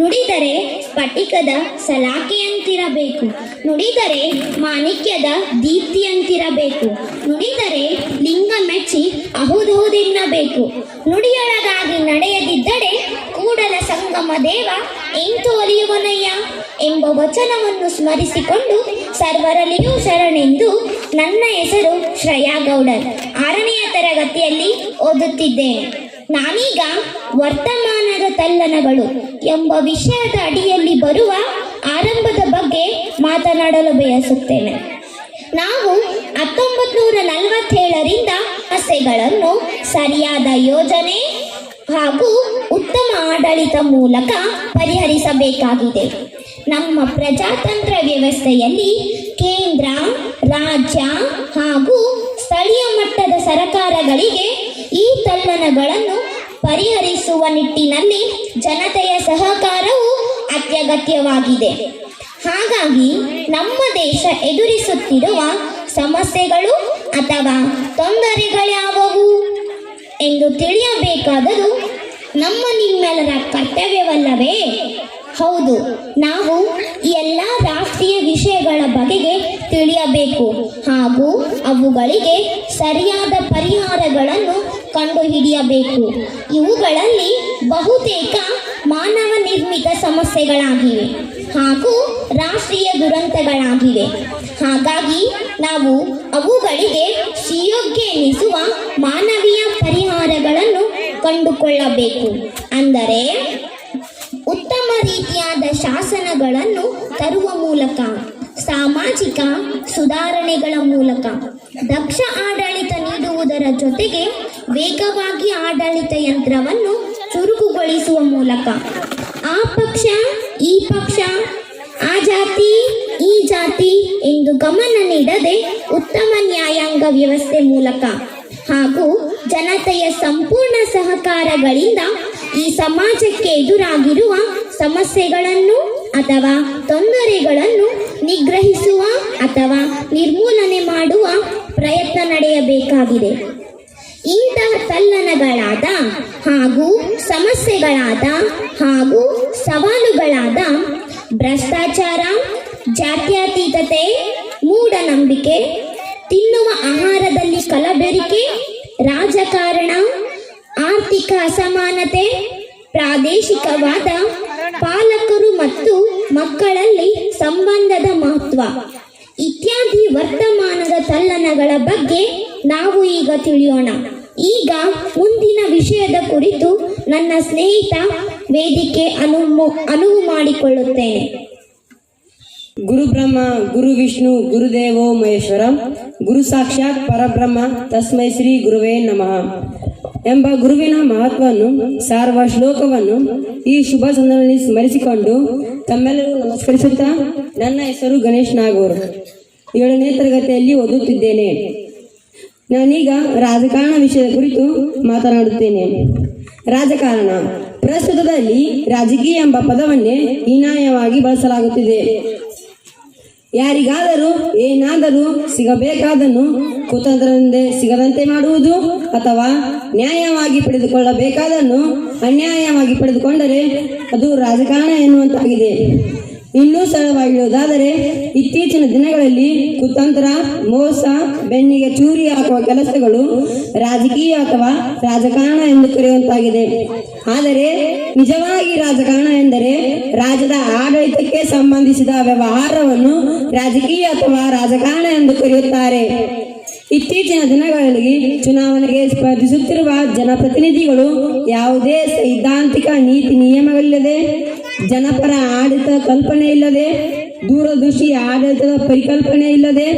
ನುಡಿದರೆ ಸ್ಫಟಿಕದ ಸಲಾಕೆಯಂತಿರಬೇಕು. ನುಡಿದರೆ ಮಾಣಿಕ್ಯದ ದೀಪ್ತಿಯಂತಿರಬೇಕು. ನುಡಿದರೆ ಲಿಂಗ ಮೆಚ್ಚಿ ಅಹುದಹುದೆನ್ನಬೇಕು. ನುಡಿಯೊಳಗಾಗಿ ನಡೆಯದಿದ್ದರೆ ಕೂಡಲ ಸಂಗಮ ದೇವ ಎಂತು ಒಲಿಯುವನಯ್ಯ ಎಂಬ ವಚನವನ್ನು ಸ್ಮರಿಸಿಕೊಂಡು ಸರ್ವರಲ್ಲಿಯೂ ಶರಣೆಂದು ನನ್ನ ಹೆಸರು ಶ್ರೇಯಾ ಗೌಡರ್ ಆರನೆಯ ತರಗತಿಯಲ್ಲಿ ಓದುತ್ತಿದ್ದೇನೆ. ನಾನೀಗ ವರ್ತಮಾನದ ತಲ್ಲಣಗಳು ಎಂಬ ವಿಷಯದ ಅಡಿಯಲ್ಲಿ ಬರುವ ಆರಂಭದ ಬಗ್ಗೆ ಮಾತನಾಡಲು ಬಯಸುತ್ತೇನೆ. ನಾವು ಹತ್ತೊಂಬತ್ತು ನೂರ ನಲವತ್ತೇಳರಿಂದ ಸಮಸ್ಯೆಗಳನ್ನು ಸರಿಯಾದ ಯೋಜನೆ ಹಾಗೂ ಉತ್ತಮ ಆಡಳಿತ ಮೂಲಕ ಪರಿಹರಿಸಬೇಕಾಗಿದೆ. ನಮ್ಮ ಪ್ರಜಾತಂತ್ರ ವ್ಯವಸ್ಥೆಯಲ್ಲಿ ಕೇಂದ್ರ, ರಾಜ್ಯ ಹಾಗೂ ಸ್ಥಳೀಯ ಮಟ್ಟದ ಸರ್ಕಾರಗಳಿಗೆ ಈ ತಲ್ಲಣಗಳನ್ನು ಪರಿಹರಿಸುವ ನಿಟ್ಟಿನಲ್ಲಿ ಜನತೆಯ ಸಹಕಾರವು ಅತ್ಯಗತ್ಯವಾಗಿದೆ. ಹಾಗಾಗಿ ನಮ್ಮ ದೇಶ ಎದುರಿಸುತ್ತಿರುವ ಸಮಸ್ಯೆಗಳು ಅಥವಾ ತೊಂದರೆಗಳ್ಯಾವವು ಎಂದು ತಿಳಿಯಬೇಕಾದರೂ ನಮ್ಮ ನಿಮ್ಮೆಲ್ಲರ ಕರ್ತವ್ಯವಲ್ಲವೇ? ಹೌದು, ನಾವು ಎಲ್ಲ ರಾಷ್ಟ್ರೀಯ ವಿಷಯಗಳ ಬಗೆಗೆ ತಿಳಿಯಬೇಕು ಹಾಗೂ ಅವುಗಳಿಗೆ ಸರಿಯಾದ ಪರಿಹಾರಗಳನ್ನು ಕಂಡುಹಿಡಿಯಬೇಕು. ಇವುಗಳಲ್ಲಿ ಬಹುತೇಕ ಮಾನವ ನಿರ್ಮಿತ ಸಮಸ್ಯೆಗಳಾಗಿವೆ ಹಾಗೂ ರಾಷ್ಟ್ರೀಯ ದುರಂತಗಳಾಗಿವೆ. ಹಾಗಾಗಿ ನಾವು ಅವುಗಳಿಗೆ ಸಿಯೋಗ್ಯ ಎನಿಸುವ ಮಾನವೀಯ ಪರಿಹಾರಗಳನ್ನು ಕಂಡುಕೊಳ್ಳಬೇಕು. ಅಂದರೆ ಉತ್ತಮ ರೀತಿಯಾದ ಶಾಸನಗಳನ್ನು ತರುವ ಮೂಲಕ, ಸಾಮಾಜಿಕ ಸುಧಾರಣೆಗಳ ಮೂಲಕ, ದಕ್ಷ ಆಡಳಿತ ನೀಡುವುದರ ಜೊತೆಗೆ ವೇಗವಾಗಿ ಆಡಳಿತ ಯಂತ್ರವನ್ನು ಚುರುಕುಗೊಳಿಸುವ ಮೂಲಕ, ಆ ಪಕ್ಷ, ಈ ಪಕ್ಷ, ಆ ಜಾತಿ, ಈ ಜಾತಿ ಎಂದು ಗಮನ ನೀಡದೆ ಉತ್ತಮ ನ್ಯಾಯಾಂಗ ವ್ಯವಸ್ಥೆ ಮೂಲಕ ಹಾಗೂ ಜನತೆಯ ಸಂಪೂರ್ಣ ಸಹಕಾರಗಳಿಂದ ಈ ಸಮಾಜಕ್ಕೆ ಎದುರಾಗಿರುವ ಸಮಸ್ಯೆಗಳನ್ನು ಅಥವಾ ತೊಂದರೆಗಳನ್ನು ನಿಗ್ರಹಿಸುವ ಅಥವಾ ನಿರ್ಮೂಲನೆ ಮಾಡುವ ಪ್ರಯತ್ನ ನಡೆಯಬೇಕಾಗಿದೆ. ಇಂತಹ ತಲ್ಲಣಗಳಾದ ಹಾಗೂ ಸಮಸ್ಯೆಗಳಾದ ಹಾಗೂ ಸವಾಲುಗಳಾದ ಭ್ರಷ್ಟಾಚಾರ, ಜಾತ್ಯತೀತತೆ, ಮೂಢನಂಬಿಕೆ, ತಿನ್ನುವ ಆಹಾರದಲ್ಲಿ ಕಲಬೆರಿಕೆ ರಾಜಕಾರಣ, ಆರ್ಥಿಕ ಅಸಮಾನತೆ, ಪ್ರಾದೇಶಿಕವಾದ ಪಾಲಕರು ಮತ್ತು ಮಕ್ಕಳಲ್ಲಿ ಸಂಬಂಧದ ಮಹತ್ವ. ಇತ್ಯಾದಿ ವರ್ತಮಾನದ ತಲ್ಲಣಗಳ ಬಗ್ಗೆ ನಾವು ಈಗ ತಿಳಿಯೋಣ. ಈಗ ಮುಂದಿನ ವಿಷಯದ ಕುರಿತು ನನ್ನ ಸ್ನೇಹಿತ ವೇದಿಕೆ ಅನುವು ಅನುವು ಮಾಡಿಕೊಳ್ಳುತ್ತೇನೆ. ಗುರು ಬ್ರಹ್ಮ ಗುರು ವಿಷ್ಣು, ಗುರುದೇವೋ ಮಹೇಶ್ವರ, ಗುರು ಸಾಕ್ಷಾತ್ ಪರಬ್ರಹ್ಮ, ತಸ್ಮೈ ಶ್ರೀ ಗುರುವೇ ನಮಃ ಎಂಬ ಗುರುವಿನ ಮಹತ್ವವನ್ನು, ಸಾರುವ ಶ್ಲೋಕವನ್ನು ಈ ಶುಭ ಸಂದರ್ಭದಲ್ಲಿ ಸ್ಮರಿಸಿಕೊಂಡು ತಮ್ಮೆಲ್ಲರೂ ನಮಸ್ಕರಿಸುತ್ತಾ ನನ್ನ ಹೆಸರು ಗಣೇಶ್ ನಾಗೂರ್. ಏಳನೇ ತರಗತಿಯಲ್ಲಿ ಓದುತ್ತಿದ್ದೇನೆ. ನಾನೀಗ ರಾಜಕಾರಣ ವಿಷಯದ ಕುರಿತು ಮಾತನಾಡುತ್ತೇನೆ. ರಾಜಕಾರಣ, ಪ್ರಸ್ತುತದಲ್ಲಿ ರಾಜಕೀಯ ಎಂಬ ಪದವನ್ನೇ ಹೀನಾಯವಾಗಿ ಬಳಸಲಾಗುತ್ತಿದೆ. ಯಾರಿಗಾದರೂ ಏನಾದರೂ ಸಿಗಬೇಕಾದನ್ನು ಕುತಂತ್ರದಿಂದೆ ಸಿಗದಂತೆ ಮಾಡುವುದು ಅಥವಾ ನ್ಯಾಯವಾಗಿ ಪಡೆದುಕೊಳ್ಳಬೇಕಾದನ್ನು ಅನ್ಯಾಯವಾಗಿ ಪಡೆದುಕೊಂಡರೆ ಅದು ರಾಜಕಾರಣ ಎನ್ನುವಂತಾಗಿದೆ. ಇನ್ನೂ ಸರಳವಾಗಿರುವುದಾದರೆ, ಇತ್ತೀಚಿನ ದಿನಗಳಲ್ಲಿ ಕುತಂತ್ರ, ಮೋಸ, ಬೆನ್ನಿಗೆ ಚೂರಿ ಹಾಕುವ ಕೆಲಸಗಳು ರಾಜಕೀಯ ಅಥವಾ ರಾಜಕಾರಣ ಎಂದು ಕರೆಯುವಂತಾಗಿದೆ. ಆದರೆ, ನಿಜವಾಗಿ ರಾಜಕಾರಣ ಎಂದರೆ ರಾಜ್ಯದ ಆಡಳಿತಕ್ಕೆ ಸಂಬಂಧಿಸಿದ ವ್ಯವಹಾರವನ್ನು ರಾಜಕೀಯ ಅಥವಾ ರಾಜಕಾರಣ ಎಂದು ಕರೆಯುತ್ತಾರೆ. ಇತ್ತೀಚಿನ ದಿನಗಳಲ್ಲಿ ಚುನಾವಣೆಗೆ ಸ್ಪರ್ಧಿಸುತ್ತಿರುವ ಜನಪ್ರತಿನಿಧಿಗಳು ಯಾವುದೇ ಸೈದ್ಧಾಂತಿಕ ನೀತಿ ನಿಯಮಗಳಿಲ್ಲದೆ ಜನಪರ ಆಡಳಿತ ಕಲ್ಪನೆ ಇಲ್ಲದೆ, ದೂರದೃಷ್ಟಿ ಆಡಳಿತದ ಪರಿಕಲ್ಪನೆ ಇಲ್ಲದೆ,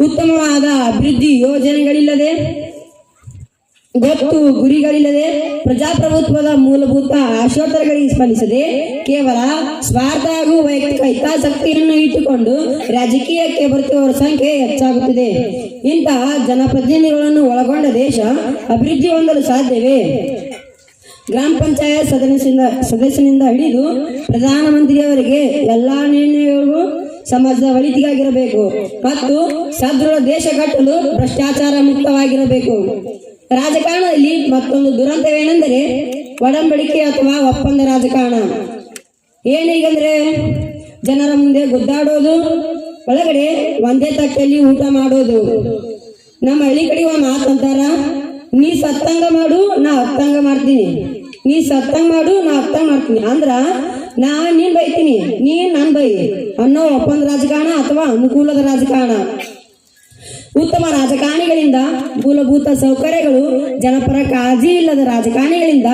ಉತ್ತಮವಾದ ಅಭಿವೃದ್ಧಿ ಯೋಜನೆಗಳಿಲ್ಲದೆ, ಗೊತ್ತು ಗುರಿಗಳಿಲ್ಲದೆ ಪ್ರಜಾಪ್ರಭುತ್ವದ ಮೂಲಭೂತ ಆಶೋತ್ತರಗಳಿಗೆ ಸ್ಪಂದಿಸದೆ ಕೇವಲ ಸ್ವಾರ್ಥ ಹಾಗೂ ವೈಯಕ್ತಿಕ ಹಿತಾಸಕ್ತಿಯನ್ನು ಇಟ್ಟುಕೊಂಡು ರಾಜಕೀಯಕ್ಕೆ ಬರುತ್ತಿರುವವರ ಸಂಖ್ಯೆ ಹೆಚ್ಚಾಗುತ್ತಿದೆ. ಇಂತಹ ಜನಪ್ರತಿನಿಧಿಗಳನ್ನು ಒಳಗೊಂಡ ದೇಶ ಅಭಿವೃದ್ಧಿ ಹೊಂದಲು ಸಾಧ್ಯವೇ? ಗ್ರಾಮ ಪಂಚಾಯತ್ ಸದಸ್ಯನಿಂದ ಸದಸ್ಯನಿಂದ ಹಿಡಿದು ಪ್ರಧಾನಮಂತ್ರಿಯವರಿಗೆ ಎಲ್ಲಾ ನಿರ್ಣಯಗಳು ಸಮಾಜದ ಒಳಿತಿಗಾಗಿರಬೇಕು ಮತ್ತು ಸದೃಢ ದೇಶ ಕಟ್ಟಲು ಭ್ರಷ್ಟಾಚಾರ ಮುಕ್ತವಾಗಿರಬೇಕು. ರಾಜಕಾರಣದಲ್ಲಿ ಮತ್ತೊಂದು ದುರಂತವೇನೆಂದರೆ ಒಡಂಬಡಿಕೆ ಅಥವಾ ಒಪ್ಪಂದ ರಾಜಕಾರಣ. ಏನೀಗಂದ್ರೆ ಜನರ ಮುಂದೆ ಗುದ್ದಾಡೋದು, ಒಳಗಡೆ ಒಂದೇ ತಟ್ಟೆಯಲ್ಲಿ ಊಟ ಮಾಡೋದು. ನಮ್ಮ ಹಳ್ಳಿ ಕಡೆ ಒಂದು ಮಾತು ಅಂತಾರ ನೀ ಸತ್ತಂಗ ಮಾಡು, ನಾ ಅತ್ತಂಗ ಮಾಡ್ತೀನಿ. ನೀ ಸತ್ತಂಗ ಮಾಡು, ನಾ ಹತ್ತಂಗ ಮಾಡ್ತೀನಿ. ಅಂದ್ರ, ನಾ ನೀನ್ ಬೈತೀನಿ ನೀನ್ ನನ್ ಬೈ ಅನ್ನೋ ಒಪ್ಪಂದ ರಾಜಕಾರಣ ಅಥವಾ ಅನುಕೂಲದ ರಾಜಕಾರಣ. ಉತ್ತಮ ರಾಜಕಾರಣಿಗಳಿಂದ ಮೂಲಭೂತ ಸೌಕರ್ಯಗಳು ಜನಪರ ಕಾಳಜಿ ಇಲ್ಲದ ರಾಜಕಾರಣಿಗಳಿಂದ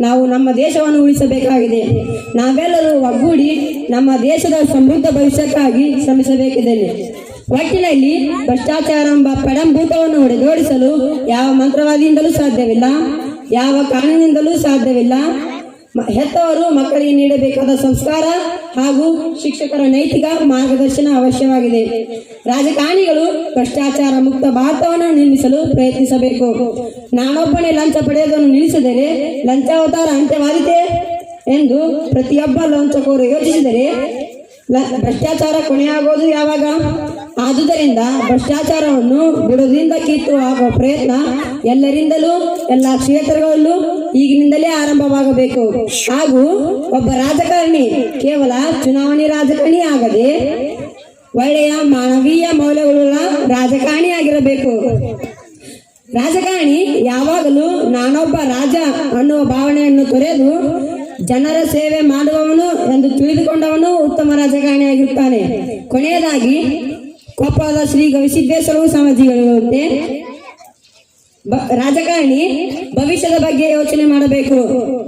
ನಾವು ನಮ್ಮ ದೇಶವನ್ನು ಉಳಿಸಬೇಕಾಗಿದೆ. ನಾವೆಲ್ಲರೂ ಒಗ್ಗೂಡಿ ನಮ್ಮ ದೇಶದ ಸಮೃದ್ಧ ಭವಿಷ್ಯಕ್ಕಾಗಿ ಶ್ರಮಿಸಬೇಕಿದೆ. ಒಟ್ಟಿನಲ್ಲಿ ಭ್ರಷ್ಟಾಚಾರ ಎಂಬ ಪಡಂಭೂತವನ್ನು ಹೊಡೆದೋಡಿಸಲು ಯಾವ ಮಂತ್ರವಾದಿಯಿಂದಲೂ ಸಾಧ್ಯವಿಲ್ಲ, ಯಾವ ಕಾನೂನಿನಿಂದಲೂ ಸಾಧ್ಯವಿಲ್ಲ. ಹೆತ್ತವರು ಮಕ್ಕಳಿಗೆ ನೀಡಬೇಕಾದ ಸಂಸ್ಕಾರ ಹಾಗೂ ಶಿಕ್ಷಕರ ನೈತಿಕ ಮಾರ್ಗದರ್ಶನ ಅವಶ್ಯವಾಗಿದೆ. ರಾಜಕಾರಣಿಗಳು ಭ್ರಷ್ಟಾಚಾರ ಮುಕ್ತ ಭಾರತವನ್ನು ನಿರ್ಮಿಸಲು ಪ್ರಯತ್ನಿಸಬೇಕು. ನಾನೊಬ್ಬನೇ ಲಂಚ ಪಡೆಯುವುದನ್ನು ನಿಲ್ಲಿಸಿದರೆ ಲಂಚಾವತಾರ ಅಂತ್ಯವಾದಿತೆ ಎಂದು ಪ್ರತಿಯೊಬ್ಬ ಲಂಚಕೋರು ಯೋಚಿಸಿದರೆ ಭ್ರಷ್ಟಾಚಾರ ಕೊನೆಯಾಗೋದು ಯಾವಾಗ? ಆದುದರಿಂದ ಭ್ರಷ್ಟಾಚಾರವನ್ನು ಬುಡದಿಂದ ಕಿತ್ತು ಹಾಕುವ ಪ್ರಯತ್ನ ಎಲ್ಲರಿಂದಲೂ, ಎಲ್ಲ ಕ್ಷೇತ್ರಗಳಲ್ಲೂ ಈಗಿನಿಂದಲೇ ಆರಂಭವಾಗಬೇಕು. ಹಾಗೂ ಒಬ್ಬ ರಾಜಕಾರಣಿ ಕೇವಲ ಚುನಾವಣೆ ರಾಜಕಾರಣಿ ಆಗದೆ ಒಳ್ಳೆಯ ಮಾನವೀಯ ಮೌಲ್ಯಗಳುಳ್ಳ ರಾಜಕಾರಣಿ ಆಗಿರಬೇಕು. ರಾಜಕಾರಣಿ ಯಾವಾಗಲೂ ನಾನೊಬ್ಬ ರಾಜ ಅನ್ನುವ ಭಾವನೆಯನ್ನು ತೊರೆದು ಜನರ ಸೇವೆ ಮಾಡುವವನು ಎಂದು ತಿಳಿದುಕೊಂಡವನು ಉತ್ತಮ ರಾಜಕಾರಣಿಯಾಗಿರುತ್ತಾನೆ. ಕೊನೆಯದಾಗಿ ಕೊಪ್ಪದ ಶ್ರೀ ಗವಿಸಿದ್ದೇಶ್ವರ ಸ್ವಾಮೀಜಿಗಳಂತೆ ಬ- ರಾಜಕಾರಣಿ ಭವಿಷ್ಯದ ಬಗ್ಗೆ ಯೋಚನೆ ಮಾಡಬೇಕು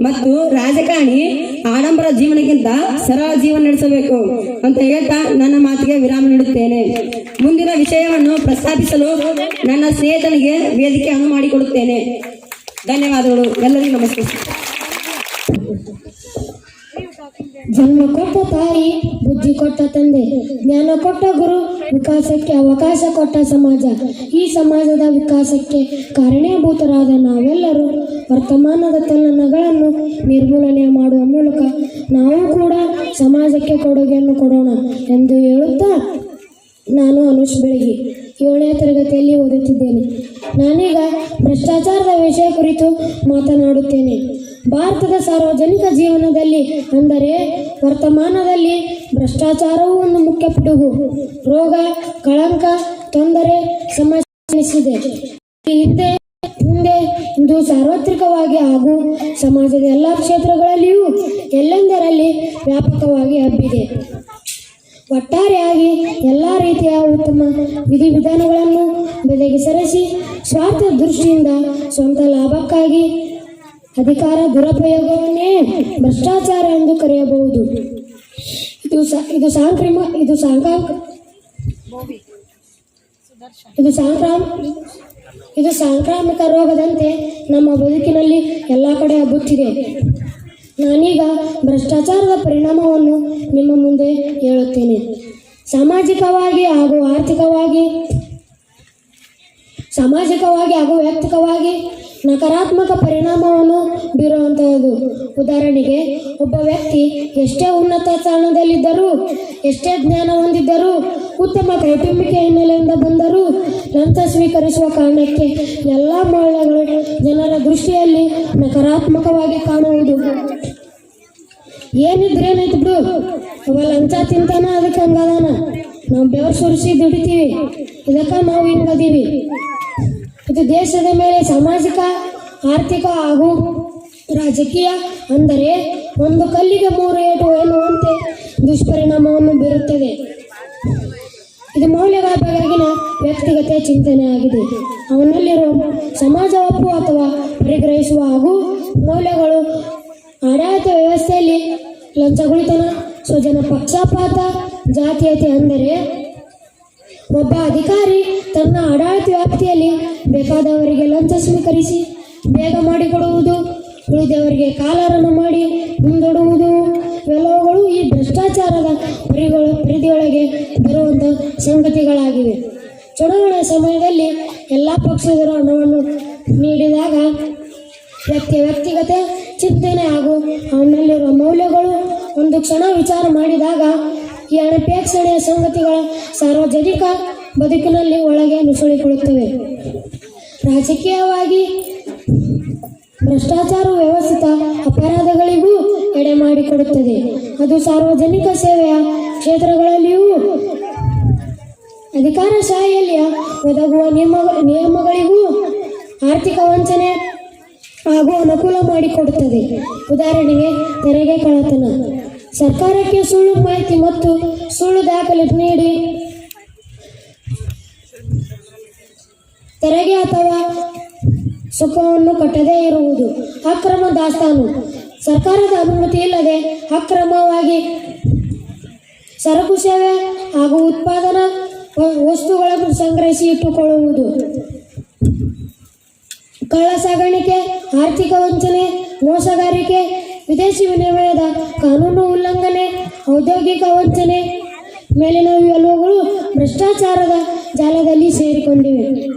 ಮತ್ತು ರಾಜಕಾರಣಿ ಆಡಂಬರ ಜೀವನಕ್ಕಿಂತ ಸರಳ ಜೀವನ ನಡೆಸಬೇಕು ಅಂತ ಹೇಳ್ತಾ ನನ್ನ ಮಾತಿಗೆ ವಿರಾಮ ನೀಡುತ್ತೇನೆ. ಮುಂದಿನ ವಿಷಯವನ್ನು ಪ್ರಸ್ತಾಪಿಸಲು ನನ್ನ ಸ್ನೇಹಿತನಿಗೆ ವೇದಿಕೆ ಅನು ಮಾಡಿಕೊಡುತ್ತೇನೆ. ಧನ್ಯವಾದಗಳು. ಎಲ್ಲರಿಗೂ ನಮಸ್ತೆ ಜನ್ಮ ಕೊಟ್ಟ ತಾಯಿ, ಬುದ್ಧಿ ಕೊಟ್ಟ ತಂದೆ, ಜ್ಞಾನ ಕೊಟ್ಟ ಗುರು, ವಿಕಾಸಕ್ಕೆ ಅವಕಾಶ ಕೊಟ್ಟ ಸಮಾಜ. ಈ ಸಮಾಜದ ವಿಕಾಸಕ್ಕೆ ಕಾರಣೀಭೂತರಾದ ನಾವೆಲ್ಲರೂ ವರ್ತಮಾನದ ತಲ್ಲಣಗಳನ್ನು ನಿರ್ಮೂಲನೆ ಮಾಡುವ ಮೂಲಕ ನಾವು ಕೂಡ ಸಮಾಜಕ್ಕೆ ಕೊಡುಗೆಯನ್ನು ಕೊಡೋಣ ಎಂದು ಹೇಳುತ್ತಾ ನಾನು ಅನುಷ್ ಬೆಳಗಿ ಏಳನೇ ತರಗತಿಯಲ್ಲಿ ಓದುತ್ತಿದ್ದೇನೆ. ನಾನೀಗ ಭ್ರಷ್ಟಾಚಾರದ ವಿಷಯ ಕುರಿತು ಮಾತನಾಡುತ್ತೇನೆ. ಭಾರತದ ಸಾರ್ವಜನಿಕ ಜೀವನದಲ್ಲಿ ಅಂದರೆ ವರ್ತಮಾನದಲ್ಲಿ ಭ್ರಷ್ಟಾಚಾರವೂ ಒಂದು ಮುಖ್ಯ ಪಿಡುಗು. ರೋಗ, ಕಳಂಕ, ತೊಂದರೆ ಸಮಸ್ಯೆ ಹಿಂದೆ ಹಿಂದೆ ಇದು ಸಾರ್ವತ್ರಿಕವಾಗಿ ಹಾಗೂ ಸಮಾಜದ ಎಲ್ಲ ಕ್ಷೇತ್ರಗಳಲ್ಲಿಯೂ ಎಲ್ಲೆಂದರಲ್ಲಿ ವ್ಯಾಪಕವಾಗಿ ಹಬ್ಬಿದೆ. ಒಟ್ಟಾರೆಯಾಗಿ ಎಲ್ಲ ರೀತಿಯ ಉತ್ತಮ ವಿಧಿವಿಧಾನಗಳನ್ನು ಬೆಲೆಗೆ ಸರಿಸಿ ಸ್ವಾರ್ಥ ದೃಷ್ಟಿಯಿಂದ ಸ್ವಂತ ಲಾಭಕ್ಕಾಗಿ ಅಧಿಕಾರ ದುರುಪಯೋಗವನ್ನೇ ಭ್ರಷ್ಟಾಚಾರ ಎಂದು ಕರೆಯಬಹುದು. ಇದು ಇದು ಸಾಂಕ್ರಾಮ ಇದು ಸಾಂಕ್ರಾಮ ಇದು ಸಾಂಕ್ರಾಮ ಇದು ಸಾಂಕ್ರಾಮಿಕ ರೋಗದಂತೆ ನಮ್ಮ ಬದುಕಿನಲ್ಲಿ ಎಲ್ಲ ಕಡೆ ಹಬ್ಬುತ್ತಿದೆ. ನಾನೀಗ ಭ್ರಷ್ಟಾಚಾರದ ಪರಿಣಾಮವನ್ನು ನಿಮ್ಮ ಮುಂದೆ ಹೇಳುತ್ತೇನೆ. ಸಾಮಾಜಿಕವಾಗಿ ಹಾಗೂ ಆರ್ಥಿಕವಾಗಿ ಸಾಮಾಜಿಕವಾಗಿ ಹಾಗೂ ವೈಯಕ್ತಿಕವಾಗಿ ನಕಾರಾತ್ಮಕ ಪರಿಣಾಮವನ್ನು ಬೀರುವಂತಹದ್ದು. ಉದಾಹರಣೆಗೆ, ಒಬ್ಬ ವ್ಯಕ್ತಿ ಎಷ್ಟೇ ಉನ್ನತ ಸ್ಥಾನದಲ್ಲಿದ್ದರೂ, ಎಷ್ಟೇ ಜ್ಞಾನ ಹೊಂದಿದ್ದರೂ, ಉತ್ತಮ ಕೌಟುಂಬಿಕ ಹಿನ್ನೆಲೆಯಿಂದ ಬಂದರೂ ಲಂಚ ಸ್ವೀಕರಿಸುವ ಕಾರಣಕ್ಕೆ ಎಲ್ಲ ಮಹಿಳೆಗಳು ಜನರ ದೃಷ್ಟಿಯಲ್ಲಿ ನಕಾರಾತ್ಮಕವಾಗಿ ಕಾಣುವುದು. ಏನಿದ್ರೆ ಏನಾಯ್ತು ಬಿಡು. ಅವ ಲಂಚ ತಿಂತಾನ, ಅದಕ್ಕೆ ಹಂಗದಾನ. ನಾವು ಬೆವರು ಸುರಿಸಿ ದುಡಿತೀವಿ. ಇದಕ್ಕೆ ನಾವು ಹಿಂಗದೀವಿ. ಇದು ದೇಶದ ಮೇಲೆ ಸಾಮಾಜಿಕ, ಆರ್ಥಿಕ ಹಾಗೂ ರಾಜಕೀಯ ಅಂದರೆ ಒಂದು ಕಲ್ಲಿಗೆ ಮೂರು ಏಟು ಎನ್ನುವಂತೆ ದುಷ್ಪರಿಣಾಮವನ್ನು ಬೀರುತ್ತದೆ. ಇದು ಮೌಲ್ಯಗಳ ಬಗೆಗಿನ ವ್ಯಕ್ತಿಗತ ಚಿಂತನೆ ಆಗಿದೆ. ಅವನಲ್ಲಿರುವ ಸಮಾಜ ಒಪ್ಪು ಅಥವಾ ಪರಿಗ್ರಹಿಸುವ ಹಾಗೂ ಮೌಲ್ಯಗಳು ಆಡಳಿತ ವ್ಯವಸ್ಥೆಯಲ್ಲಿ ಲಂಚಗುಳಿತನ, ಸ್ವಜನ ಪಕ್ಷಪಾತ, ಜಾತೀಯತೆ ಅಂದರೆ ಒಬ್ಬ ಅಧಿಕಾರಿ ತನ್ನ ಆಡಳಿತ ವ್ಯಾಪ್ತಿಯಲ್ಲಿ ಬೇಕಾದವರಿಗೆ ಲಂಚ ಸ್ವೀಕರಿಸಿ ಬೇಗ ಮಾಡಿಕೊಡುವುದು, ಉಳಿದವರಿಗೆ ಕಾಲರನ್ನು ಮಾಡಿ ಮುಂದೂಡುವುದು, ಇವೆಲ್ಲವುಗಳು ಈ ಭ್ರಷ್ಟಾಚಾರದ ಪರಿಗಳ, ಪರಿಧಿಯೊಳಗೆ ಬರುವಂಥ ಸಂಗತಿಗಳಾಗಿವೆ. ಚುನಾವಣೆ ಸಮಯದಲ್ಲಿ ಎಲ್ಲ ಪಕ್ಷದವರು ಹಣವನ್ನು ನೀಡಿದಾಗ ವ್ಯಕ್ತಿ ವ್ಯಕ್ತಿಗತ ಚಿಂತನೆ ಹಾಗೂ ಅವನಲ್ಲಿರುವ ಮೌಲ್ಯಗಳು ಒಂದು ಕ್ಷಣ ವಿಚಾರ ಮಾಡಿದಾಗ ಈ ಅನಪೇಕ್ಷಣೀಯ ಸಂಗತಿಗಳ ಸಾರ್ವಜನಿಕ ಬದುಕಿನಲ್ಲಿ ಒಳಗೆ ನುಸುಳಿಕೊಳ್ಳುತ್ತವೆ. ರಾಜಕೀಯವಾಗಿ ಭ್ರಷ್ಟಾಚಾರ ವ್ಯವಸ್ಥಿತ ಅಪರಾಧಗಳಿಗೂ ಎಡೆ ಮಾಡಿಕೊಡುತ್ತದೆ. ಅದು ಸಾರ್ವಜನಿಕ ಸೇವೆಯ ಕ್ಷೇತ್ರಗಳಲ್ಲಿಯೂ ಅಧಿಕಾರಶಾಹಿಯಲ್ಲಿ ಒದಗುವ ನಿಯಮ, ನಿಯಮಗಳಿಗೂ ಆರ್ಥಿಕ ವಂಚನೆ ಹಾಗೂ ಅನುಕೂಲ ಮಾಡಿಕೊಡುತ್ತದೆ. ಉದಾಹರಣೆಗೆ ತೆರಿಗೆ ಕಳ್ಳತನ. ಸರ್ಕಾರಕ್ಕೆ ಸುಳ್ಳು ಮಾಹಿತಿ ಮತ್ತು ಸುಳ್ಳು ದಾಖಲೆ ನೀಡಿ. ತೆರಿಗೆ ಅಥವಾ ಸುಖವನ್ನು ಕಟ್ಟದೇ ಇರುವುದು ಅಕ್ರಮ ದಾಸ್ತಾನು. ಸರ್ಕಾರದ ಅನುಮತಿ ಇಲ್ಲದೆ ಅಕ್ರಮವಾಗಿ ಸರಕು ಸೇವೆ ಹಾಗೂ ಉತ್ಪಾದನಾ ವಸ್ತುಗಳನ್ನು ಸಂಗ್ರಹಿಸಿ ಇಟ್ಟುಕೊಳ್ಳುವುದು. ಕಳ್ಳ ಸಾಗಾಣಿಕೆ ಆರ್ಥಿಕ ವಂಚನೆ, ಮೋಸಗಾರಿಕೆ ವಿದೇಶಿ ವಿನಿಮಯದ ಕಾನೂನು ಉಲ್ಲಂಘನೆ, ಔದ್ಯೋಗಿಕ ವಂಚನೆ, ಮೇಲಿನ ಇವೆಲ್ಲವುಗಳು ಭ್ರಷ್ಟಾಚಾರದ ಜಾಲದಲ್ಲಿ ಸೇರಿಕೊಂಡಿವೆ.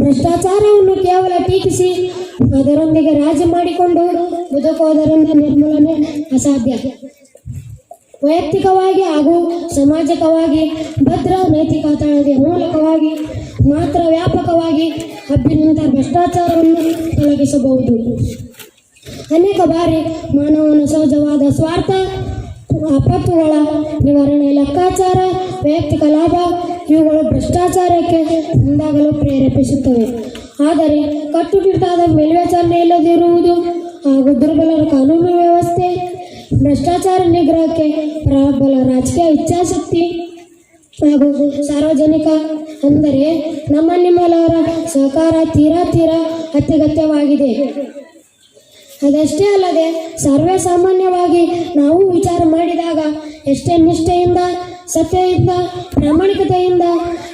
ಭ್ರಷ್ಟಾಚಾರವನ್ನು ಕೇವಲ ಟೀಕಿಸಿ ಅದರೊಂದಿಗೆ ರಾಜಿ ಮಾಡಿಕೊಂಡು ಬದುಕುವುದರಿಂದ ನಿರ್ಮೂಲನೆ ಅಸಾಧ್ಯ. ವೈಯಕ್ತಿಕವಾಗಿ ಹಾಗೂ ಸಾಮಾಜಿಕವಾಗಿ, ಭದ್ರ ನೈತಿಕತೆಯ ಮೂಲಕವಾಗಿ ಮಾತ್ರ ವ್ಯಾಪಕವಾಗಿ ಹಬ್ಬಿನಿಂದ ಭ್ರಷ್ಟಾಚಾರವನ್ನು ತೊಲಗಿಸಬಹುದು. ಅನೇಕ ಬಾರಿ ಮಾನವನ ಸಹಜವಾದ ಸ್ವಾರ್ಥ ಆಪತ್ತುಗಳ ನಿವಾರಣೆ, ಲೆಕ್ಕಾಚಾರ, ವೈಯಕ್ತಿಕ ಲಾಭ, ಇವುಗಳು ಭ್ರಷ್ಟಾಚಾರಕ್ಕೆ ಮುಂದಾಗಲು ಪ್ರೇರೇಪಿಸುತ್ತವೆ. ಆದರೆ ಕಟ್ಟುನಿಟ್ಟಾದ ಮೇಲ್ವಿಚಾರಣೆ ಇಲ್ಲದಿರುವುದು ಹಾಗೂ ದುರ್ಬಲರ ಕಾನೂನು ವ್ಯವಸ್ಥೆ, ಭ್ರಷ್ಟಾಚಾರ ನಿಗ್ರಹಕ್ಕೆ ಪ್ರಬಲ ರಾಜಕೀಯ ಇಚ್ಛಾಶಕ್ತಿ ಹಾಗೂ ಸಾರ್ವಜನಿಕ ಅಂದರೆ ನಮ್ಮ ನಿಮ್ಮೆಲ್ಲರ ಸಹಕಾರ ತೀರಾ ತೀರಾ ಅತ್ಯಗತ್ಯವಾಗಿದೆ. ಅದಷ್ಟೇ ಅಲ್ಲದೆ ಸರ್ವೇ ಸಾಮಾನ್ಯವಾಗಿ ನಾವು ವಿಚಾರ ಮಾಡಿದಾಗ ಎಷ್ಟೇ ನಿಷ್ಠೆಯಿಂದ, ಸತ್ಯದಿಂದ, ಪ್ರಾಮಾಣಿಕತೆಯಿಂದ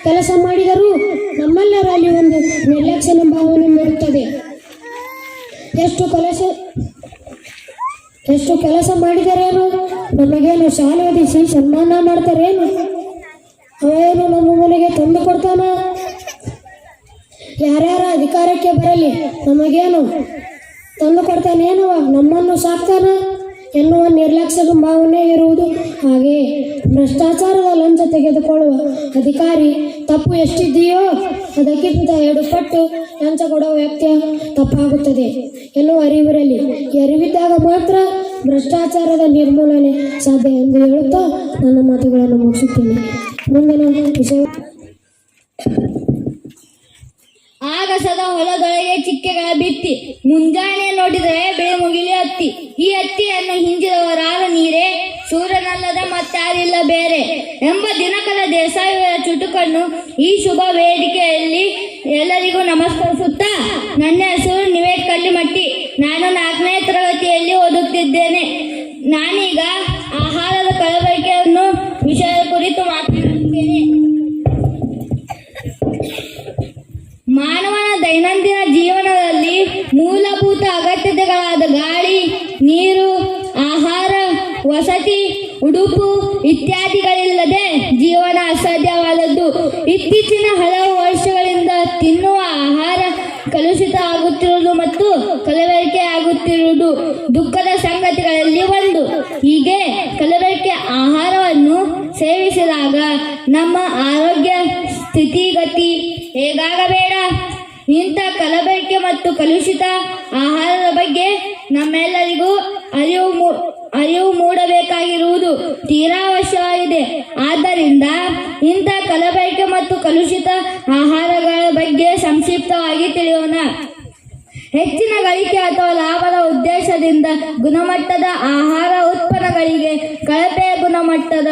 ಕೆಲಸ ಮಾಡಿದರೂ ನಮ್ಮೆಲ್ಲರಲ್ಲಿ ಒಂದು ನಿರ್ಲಕ್ಷ್ಯನ ಭಾವನೆ ಮೂಡುತ್ತದೆ. ಎಷ್ಟು ಕೆಲಸ ಎಷ್ಟು ಕೆಲಸ ಮಾಡಿದರೇನು? ನಮಗೇನು ಶಾಲೆ ಓದಿಸಿ ಸನ್ಮಾನ ಮಾಡ್ತಾರೇನು? ಅವೇನು ನಮ್ಮ ಮನೆಗೆ ತಂದು ಕೊಡ್ತಾನ? ಯಾರ್ಯಾರ ಅಧಿಕಾರಕ್ಕೆ ಬರಲಿ, ನಮಗೇನು ತಂದು ಕೊಡ್ತಾನೇನು ನಮ್ಮನ್ನು ಸಾಕ್ತಾನ. ಎನ್ನುವ ನಿರ್ಲಕ್ಷ್ಯದ ಭಾವನೆ ಇರುವುದು. ಹಾಗೆ ಭ್ರಷ್ಟಾಚಾರದ ಲಂಚ ತೆಗೆದುಕೊಳ್ಳುವ ಅಧಿಕಾರಿ ತಪ್ಪು ಎಷ್ಟಿದೆಯೋ ಅದಕ್ಕಿಂತ ಎರಡು ಪಟ್ಟು ಲಂಚ ಕೊಡುವ ವ್ಯಕ್ತಿಯ ತಪ್ಪಾಗುತ್ತದೆ. ಎನ್ನುವ ಅರಿವಿರಲಿ. ಅರಿವಿದ್ದಾಗ ಮಾತ್ರ ಭ್ರಷ್ಟಾಚಾರದ ನಿರ್ಮೂಲನೆ ಸಾಧ್ಯ ಎಂದು ಹೇಳುತ್ತಾ ನನ್ನ ಮಾತುಗಳನ್ನು ಮುಗಿಸುತ್ತೇನೆ. ಮುಂದಿನ ವಿಷಯ ಆಗಸದ ಹೊಲದೊಳಗೆ ಚಿಕ್ಕೆಗಳ ಬಿತ್ತಿ, ಮುಂಜಾನೆ ನೋಡಿದರೆ ಬೆಳೆ ಮುಗಿಲಿ ಹತ್ತಿ. ಈ ಹತ್ತಿಯನ್ನು ಹಿಂಜಿದವರಾದ ನೀರೇ ಸೂರ್ಯನಲ್ಲದ ಮತ್ತಾರಿಲ್ಲ ಬೇರೆ. ಎಂಬ ದಿನಕರ ದೇಸಾಯಿಯವರ ಚುಟುಕನ್ನು ಈ ಶುಭ ವೇದಿಕೆಯಲ್ಲಿ ಎಲ್ಲರಿಗೂ ನಮಸ್ಕರಿಸುತ್ತಾ, ನನ್ನ ಹೆಸರು ನಿವೇದ್ ಕಲ್ಲಿಮಟ್ಟಿ. ನಾನು ನಾಲ್ಕನೇ ತರಗತಿಯಲ್ಲಿ ಓದುತ್ತಿದ್ದೇನೆ. ನಾನೀಗ ಆಹಾರದ ಕಳವಳಿಕೆಯನ್ನು ವಿಷಯದ ಕುರಿತು ಮಾತನಾಡುತ್ತೇನೆ. ಮಾನವನ ದೈನಂದಿನ ಜೀವನದಲ್ಲಿ ಮೂಲಭೂತ ಅಗತ್ಯತೆಗಳಾದ ಗಾಳಿ, ನೀರು, ಆಹಾರ, ವಸತಿ, ಉಡುಪು ಇತ್ಯಾದಿಗಳಿಲ್ಲದೆ ಜೀವನ ಅಸಾಧ್ಯವಾದದ್ದು. ಇತ್ತೀಚಿನ ಹಲವು ವರ್ಷಗಳಿಂದ ತಿನ್ನುವ ಆಹಾರ ಕಲುಷಿತ ಆಗುತ್ತಿರುವುದು ಮತ್ತು ಕಲಬೆರಕೆ ಆಗುತ್ತಿರುವುದು ದುಃಖದ ಸಂಗತಿಗಳಲ್ಲಿ ಒಂದು. ಹೀಗೆ ಕಲಬೆರಕೆ ಆಹಾರವನ್ನು ಸೇವಿಸಿದಾಗ ನಮ್ಮ ಆರೋಗ್ಯ ಸ್ಥಿತಿಗತಿ ಹೇಗಾಗಬೇಡ ಇಂಥ ಕಲಬೆರಕೆ ಮತ್ತು ಕಲುಷಿತ ಆಹಾರದ ಬಗ್ಗೆ ನಮ್ಮೆಲ್ಲರಿಗೂ ಅರಿವು ಅರಿವು ಮೂಡಬೇಕಾಗಿರುವುದು ತೀರಾ ಅವಶ್ಯವಾಗಿದೆ ಆದ್ದರಿಂದ ಇಂಥ ಕಲಬೆರಕೆ ಮತ್ತು ಕಲುಷಿತ ಆಹಾರಗಳ ಬಗ್ಗೆ ಸಂಕ್ಷಿಪ್ತವಾಗಿ ತಿಳಿಯೋಣ. ಹೆಚ್ಚಿನ ಗಳಿಕೆ ಅಥವಾ ಲಾಭದ ಉದ್ದೇಶದಿಂದ ಗುಣಮಟ್ಟದ ಆಹಾರ ಉತ್ಪನ್ನಗಳಿಗೆ ಕಳಪೆ ಗುಣಮಟ್ಟದ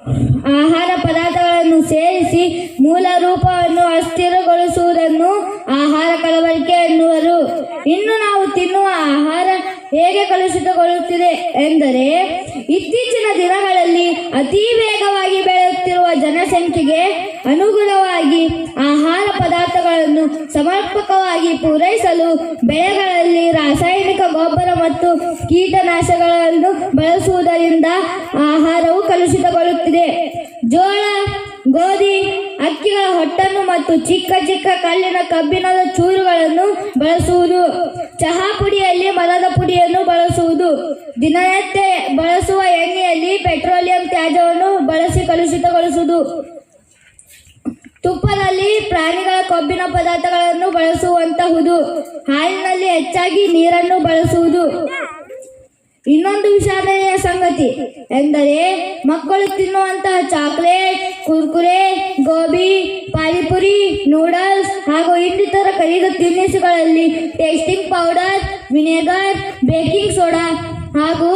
ಆಹಾರ ಪದಾರ್ಥಗಳನ್ನು ಸೇರಿಸಿ ಮೂಲ ರೂಪವನ್ನು ಅಸ್ಥಿರಗೊಳಿಸುವುದನ್ನು ಆಹಾರ ಕಲಬೆರಕೆ ಎನ್ನುವರು. ಇನ್ನು ನಾವು ತಿನ್ನುವ ಆಹಾರ ಹೇಗೆ ಕಲುಷಿತಗೊಳ್ಳುತ್ತಿದೆ ಎಂದರೆ, ಇತ್ತೀಚಿನ ದಿನಗಳಲ್ಲಿ ಅತಿ ವೇಗವಾಗಿ ಬೆಳೆಯುತ್ತಿರುವ ಜನಸಂಖ್ಯೆಗೆ ಅನುಗುಣವಾಗಿ ಆಹಾರ ಪದಾರ್ಥಗಳನ್ನು ಸಮರ್ಪಕವಾಗಿ ಪೂರೈಸಲು ಬೆಳೆಗಳಲ್ಲಿ ರಾಸಾಯನಿಕ ಗೊಬ್ಬರ ಮತ್ತು ಕೀಟನಾಶಕಗಳನ್ನು ಬಳಸುವುದರಿಂದ ಆಹಾರವು ಕಲುಷಿತಗೊಳ್ಳುತ್ತಿದೆ. ಜೋಳ, ಗೋಧಿ ಅಕ್ಕಿಗಳ ಹೊಟ್ಟನ್ನು ಮತ್ತು ಚಿಕ್ಕ ಚಿಕ್ಕ ಕಲ್ಲಿನ ಕಬ್ಬಿಣದ ಚೂರುಗಳನ್ನು ಬಳಸುವುದು. ಚಹಾ ಪುಡಿಯಲ್ಲಿ ಮರದ ಪುಡಿಯನ್ನು ಬಳಸುವುದು. ದಿನನಿತ್ಯ ಬಳಸುವ ಎಣ್ಣೆಯಲ್ಲಿ ಪೆಟ್ರೋಲಿಯಂ ತ್ಯಾಜ್ಯವನ್ನು ಬಳಸಿ ಕಲುಷಿತಗೊಳಿಸುವುದು. ತುಪ್ಪದಲ್ಲಿ ಪ್ರಾಣಿಗಳ ಕೊಬ್ಬಿನ ಪದಾರ್ಥಗಳನ್ನು ಬಳಸುವಂತಹುದು. ಹಾಲಿನಲ್ಲಿ ಹೆಚ್ಚಾಗಿ ನೀರನ್ನು ಬಳಸುವುದು. ಇನ್ನೊಂದು ವಿಷಾದನೆಯ ಸಂಗತಿ ಎಂದರೆ ಮಕ್ಕಳು ತಿನ್ನುವಂತಹ ಚಾಕ್ಲೇಟ್, ಕುರ್ಕುರೆ, ಗೋಬಿ, ಪಾನಿಪುರಿ, ನೂಡಲ್ಸ್ ಹಾಗೂ ಇನ್ನಿತರ ಕರಿದ ತಿನಿಸುಗಳಲ್ಲಿ tasting powder vinegar baking soda ಹಾಗೂ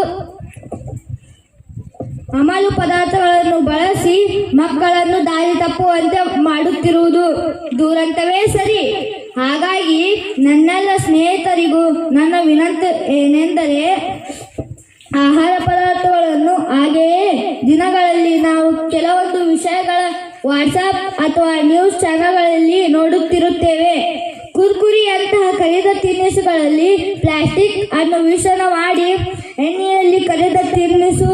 ಅಮಲು ಪದಾರ್ಥಗಳನ್ನು ಬಳಸಿ ಮಕ್ಕಳನ್ನು ದಾರಿ ತಪ್ಪುವಂತೆ ಮಾಡುತ್ತಿರುವುದು. ದುರಂತವೇ ಸರಿ. ಹಾಗಾಗಿ ನನ್ನೆಲ್ಲ ಸ್ನೇಹಿತರಿಗೂ ನನ್ನ ವಿನಂತಿ ಏನೆಂದರೆ ಆಹಾರ ಪದಾರ್ಥಗಳನ್ನು ಹಾಗೆಯೇ ದಿನಗಳಲ್ಲಿ ನಾವು ಕೆಲವೊಂದು ವಿಷಯಗಳ ವಾಟ್ಸಪ್ ಅಥವಾ ನ್ಯೂಸ್ ಚಾನಲ್ಗಳಲ್ಲಿ ನೋಡುತ್ತಿರುತ್ತೇವೆ. ಕುರ್ಕುರಿಯಂತಹ ಕರಿದ ತಿನಿಸುಗಳಲ್ಲಿ ಪ್ಲಾಸ್ಟಿಕ್ ಅನ್ನು ಮಿಶ್ರಣ ಮಾಡಿ ಎಣ್ಣೆಯಲ್ಲಿ ಕರಿದ ತಿನಿಸು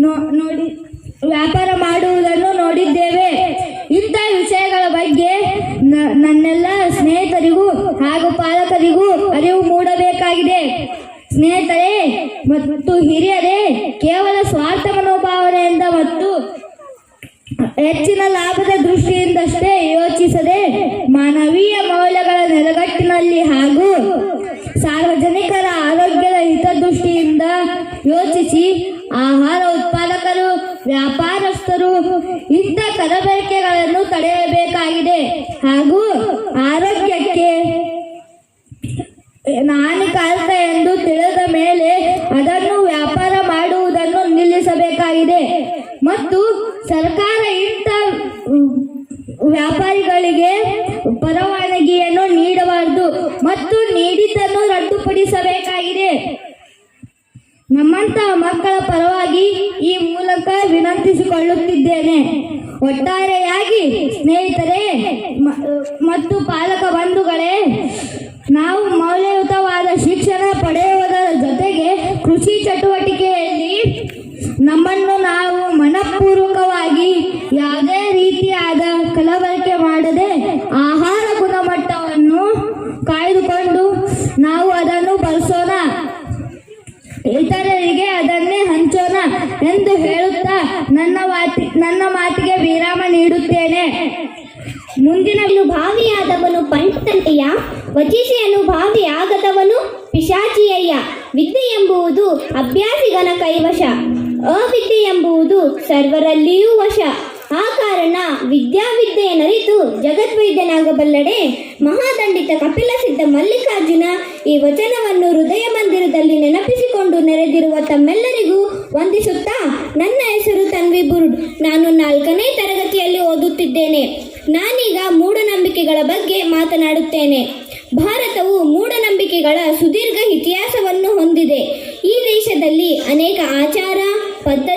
ನೋಡಿ ವ್ಯಾಪಾರ ಮಾಡುವುದನ್ನು ನೋಡಿದ್ದೇವೆ. ಇಂಥ ವಿಷಯಗಳ ಬಗ್ಗೆ ನನ್ನೆಲ್ಲ ಸ್ನೇಹಿತರಿಗೂ ಹಾಗೂ ಪಾಲಕರಿಗೂ ಅರಿವು ಮೂಡಬೇಕಾಗಿದೆ. ಸ್ನೇಹಿತರೇ ಮತ್ತು ಹಿರಿಯರೇ, ಕೇವಲ ಸ್ವಾರ್ಥ ಮನೋಭಾವನೆಯಿಂದ ಮತ್ತು ಹೆಚ್ಚಿನ ಲಾಭದ ದೃಷ್ಟಿಯಿಂದಷ್ಟೇ ಯೋಚಿಸದೆ ಮಾನವೀಯ ಮೌಲ್ಯಗಳ ನೆಲೆಗಟ್ಟಿನಲ್ಲಿ ಹಾಗೂ ಸಾರ್ವಜನಿಕರ ಆರೋಗ್ಯದ ಹಿತದೃಷ್ಟಿಯಿಂದ ಯೋಚಿಸಿ ಆಹಾರ ಉತ್ಪಾದಕರು ವ್ಯಾಪಾರಸ್ಥರು ಇಂಥ ಕಲಬೆರಕೆಗಳನ್ನು ತಡೆಯಬೇಕಾಗಿದೆ. ಹಾಗೂ ಆರೋಗ್ಯಕ್ಕೆ ಹಾನಿಕಾರಕ ಎಂದು ತಿಳಿದ ಮೇಲೆ ಅದನ್ನು ವ್ಯಾಪಾರ ಮಾಡುವುದನ್ನು ನಿಲ್ಲಿಸಬೇಕಾಗಿದೆ. ಮತ್ತು ಸರ್ಕಾರ ಇಂಥ ವ್ಯಾಪಾರಿಗಳಿಗೆ ಪರವಾನಗಿಯನ್ನು ನೀಡಬಾರದು ಮತ್ತು ನೀಡಿದ್ದನ್ನು ರದ್ದುಪಡಿಸಬೇಕಾಗಿದೆ. ನಮ್ಮಂತಹ ಮಕ್ಕಳ ಪರವಾಗಿ ಈ ಮೂಲಕ ವಿನಂತಿಸಿಕೊಳ್ಳುತ್ತಿದ್ದೇನೆ. ಒಟ್ಟಾರೆಯಾಗಿ ಸ್ನೇಹಿತರೆ ಮತ್ತು ಪಾಲಕ ಬಂಧುಗಳೇ, ನಾವು ಮೌಲ್ಯಯುತವಾದ ಶಿಕ್ಷಣ ಪಡೆಯುವುದರ ಜೊತೆಗೆ ಕೃಷಿ ಚಟುವಟಿಕೆಯಲ್ಲಿ ನಮ್ಮನ್ನು ನಾವು ಮನಪೂರ್ವಕವಾಗಿ ಯಾವುದೇ ರೀತಿಯಾದ ಕಲಬಳಕೆ ಮಾಡದೆ ಆಹಾರ ಗುಣಮಟ್ಟವನ್ನು ಕಾಯ್ದುಕೊಂಡು ನಾವು ಅದನ್ನು ಬಳಸೋಣ ಇತರರಿಗೆ ಅದನ್ನೇ ಹಂಚೋಣ ಎಂದು ಹೇಳುತ್ತಾ ನನ್ನ ಮಾತಿ ನನ್ನ ಮಾತಿಗೆ ವಿರಾಮ ನೀಡುತ್ತೇನೆ. ಮುಂದಿನ ಭಾವಿಯಾದವನು ಪಂಚತಂತೆಯ ವಚಿಸಿಯನು ಭಾವಿಯಾಗದವನು ಪಿಶಾಚಿಯಯ್ಯ. ವಿದ್ಯೆ ಎಂಬುದು ಅಭ್ಯಾಸಿಗನ ಕೈವಶ, ಅವಿದ್ಯೆ ಎಂಬುದು ಸರ್ವರಲ್ಲಿಯೂ ವಶ. ಆ ಕಾರಣ ವಿದ್ಯಾವಿದ್ಯೆಯನ್ನರಿತು ಜಗದ್ವೈದ್ಯನಾಗಬಲ್ಲಡೆ ಮಹಾದಂಡಿತ ಕಪಿಲ ಸಿದ್ಧ ಮಲ್ಲಿಕಾರ್ಜುನ ಈ ವಚನವನ್ನು ಹೃದಯ ಮಂದಿರದಲ್ಲಿ ನೆನಪಿಸಿಕೊಂಡು ನೆರೆದಿರುವ ತಮ್ಮೆಲ್ಲರಿಗೂ ವಂದಿಸುತ್ತಾ ನನ್ನ ಹೆಸರು ತನ್ವಿ ಬುರುಡ್. ನಾನು ನಾಲ್ಕನೇ ತರಗತಿಯಲ್ಲಿ ಓದುತ್ತಿದ್ದೇನೆ. ನಾನೀಗ ಮೂಢನಂಬಿಕೆಗಳ ಬಗ್ಗೆ ಮಾತನಾಡುತ್ತೇನೆ. ಭಾರತವು ಮೂಢನಂಬಿಕೆಗಳ ಸುದೀರ್ಘ ಇತಿಹಾಸವನ್ನು ಹೊಂದಿದೆ. ಈ ದೇಶದಲ್ಲಿ ಅನೇಕ ಆಚಾರ, ಪದ್ಧತಿ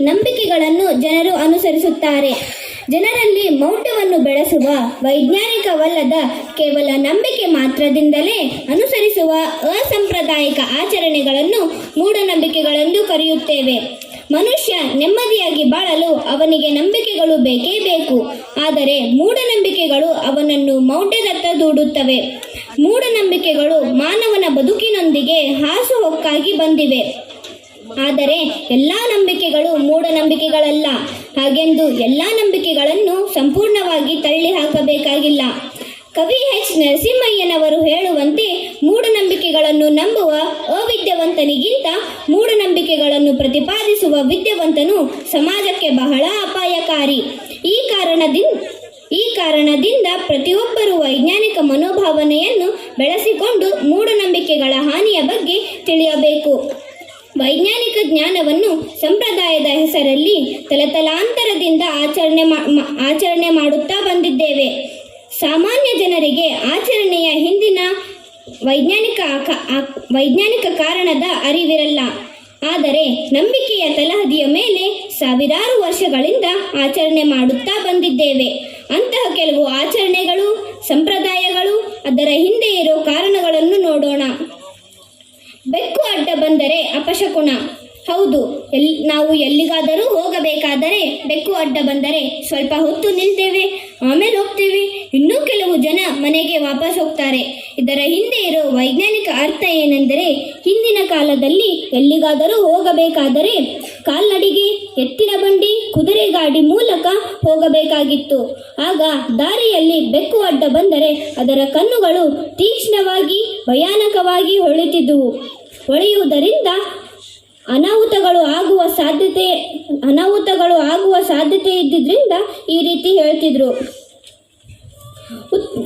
ನಂಬಿಕೆಗಳನ್ನು ಜನರು ಅನುಸರಿಸುತ್ತಾರೆ. ಜನರಲ್ಲಿ ಮೌಢ್ಯವನ್ನು ಬೆಳೆಸುವ ವೈಜ್ಞಾನಿಕವಲ್ಲದ ಕೇವಲ ನಂಬಿಕೆ ಮಾತ್ರದಿಂದಲೇ ಅನುಸರಿಸುವ ಅಸಾಂಪ್ರದಾಯಿಕ ಆಚರಣೆಗಳನ್ನು ಮೂಢನಂಬಿಕೆಗಳೆಂದು ಕರೆಯುತ್ತೇವೆ. ಮನುಷ್ಯ ನೆಮ್ಮದಿಯಾಗಿ ಬಾಳಲು ಅವನಿಗೆ ನಂಬಿಕೆಗಳು ಬೇಕೇ ಬೇಕು. ಆದರೆ ಮೂಢನಂಬಿಕೆಗಳು ಅವನನ್ನು ಮೌಢ್ಯದತ್ತ ದೂಡುತ್ತವೆ. ಮೂಢನಂಬಿಕೆಗಳು ಮಾನವನ ಬದುಕಿನೊಂದಿಗೆ ಹಾಸುಹೊಕ್ಕಾಗಿ ಬಂದಿವೆ. ಆದರೆ ಎಲ್ಲ ನಂಬಿಕೆಗಳು ಮೂಢನಂಬಿಕೆಗಳಲ್ಲ. ಹಾಗೆಂದು ಎಲ್ಲ ನಂಬಿಕೆಗಳನ್ನು ಸಂಪೂರ್ಣವಾಗಿ ತಳ್ಳಿ ಹಾಕಬೇಕಾಗಿಲ್ಲ ಕವಿ ಎಚ್ ನರಸಿಂಹಯ್ಯನವರು ಹೇಳುವಂತೆ ಮೂಢನಂಬಿಕೆಗಳನ್ನು ನಂಬುವ ಅವಿದ್ಯಾವಂತನಿಗಿಂತ ಮೂಢನಂಬಿಕೆಗಳನ್ನು ಪ್ರತಿಪಾದಿಸುವ ವಿದ್ಯಾವಂತನು ಸಮಾಜಕ್ಕೆ ಬಹಳ ಅಪಾಯಕಾರಿ. ಈ ಕಾರಣದಿಂದ ಈ ಕಾರಣದಿಂದ ಪ್ರತಿಯೊಬ್ಬರು ವೈಜ್ಞಾನಿಕ ಮನೋಭಾವನೆಯನ್ನು ಬೆಳೆಸಿಕೊಂಡು ಮೂಢನಂಬಿಕೆಗಳ ಹಾನಿಯ ಬಗ್ಗೆ ತಿಳಿಯಬೇಕು. ವೈಜ್ಞಾನಿಕ ಜ್ಞಾನವನ್ನು ಸಂಪ್ರದಾಯದ ಹೆಸರಲ್ಲಿ ತಲತಲಾಂತರದಿಂದ ಆಚರಣೆ ಆಚರಣೆ ಮಾಡುತ್ತಾ ಬಂದಿದ್ದೇವೆ. ಸಾಮಾನ್ಯ ಜನರಿಗೆ ಆಚರಣೆಯ ಹಿಂದಿನ ವೈಜ್ಞಾನಿಕ ವೈಜ್ಞಾನಿಕ ಕಾರಣದ ಅರಿವಿರಲ್ಲ. ಆದರೆ ನಂಬಿಕೆಯ ತಲಹದಿಯ ಮೇಲೆ ಸಾವಿರಾರು ವರ್ಷಗಳಿಂದ ಆಚರಣೆ ಮಾಡುತ್ತಾ ಬಂದಿದ್ದೇವೆ. ಅಂತಹ ಕೆಲವು ಆಚರಣೆಗಳು, ಸಂಪ್ರದಾಯಗಳು ಅದರ ಹಿಂದೆ ಇರೋ ಕಾರಣಗಳನ್ನು ನೋಡೋಣ. ಬೆಕ್ಕು ಅಡ್ಡ ಬಂದರೆ ಅಪಶಕುನ. ಹೌದು, ಎಲ್, ನಾವು ಎಲ್ಲಿಗಾದರೂ ಹೋಗಬೇಕಾದರೆ ಬೆಕ್ಕು ಅಡ್ಡ ಬಂದರೆ ಸ್ವಲ್ಪ ಹೊತ್ತು ನಿಲ್ತೇವೆ, ಆಮೇಲೆ ಹೋಗ್ತೇವೆ. ಇನ್ನೂ ಕೆಲವು ಜನ ಮನೆಗೆ ವಾಪಸ್ ಹೋಗ್ತಾರೆ. ಇದರ ಹಿಂದೆ ಇರೋ ವೈಜ್ಞಾನಿಕ ಅರ್ಥ ಏನೆಂದರೆ, ಹಿಂದಿನ ಕಾಲದಲ್ಲಿ ಎಲ್ಲಿಗಾದರೂ ಹೋಗಬೇಕಾದರೆ ಕಾಲ್ನಡಿಗೆ, ಎತ್ತಿನ ಬಂಡಿ, ಕುದುರೆ ಗಾಡಿ ಮೂಲಕ ಹೋಗಬೇಕಾಗಿತ್ತು. ಆಗ ದಾರಿಯಲ್ಲಿ ಬೆಕ್ಕು ಅಡ್ಡ ಬಂದರೆ ಅದರ ಕಣ್ಣುಗಳು ತೀಕ್ಷ್ಣವಾಗಿ, ಭಯಾನಕವಾಗಿ ಹೊಳಿತಿದ್ದುವು ಹೊಳೆಯುವುದರಿಂದ ಅನಾಹುತಗಳು ಆಗುವ ಸಾಧ್ಯತೆ, ಅನಾಹುತಗಳು ಆಗುವ ಸಾಧ್ಯತೆ ಇದ್ದಿದ್ರಿಂದ ಈ ರೀತಿ ಹೇಳ್ತಿದ್ರು.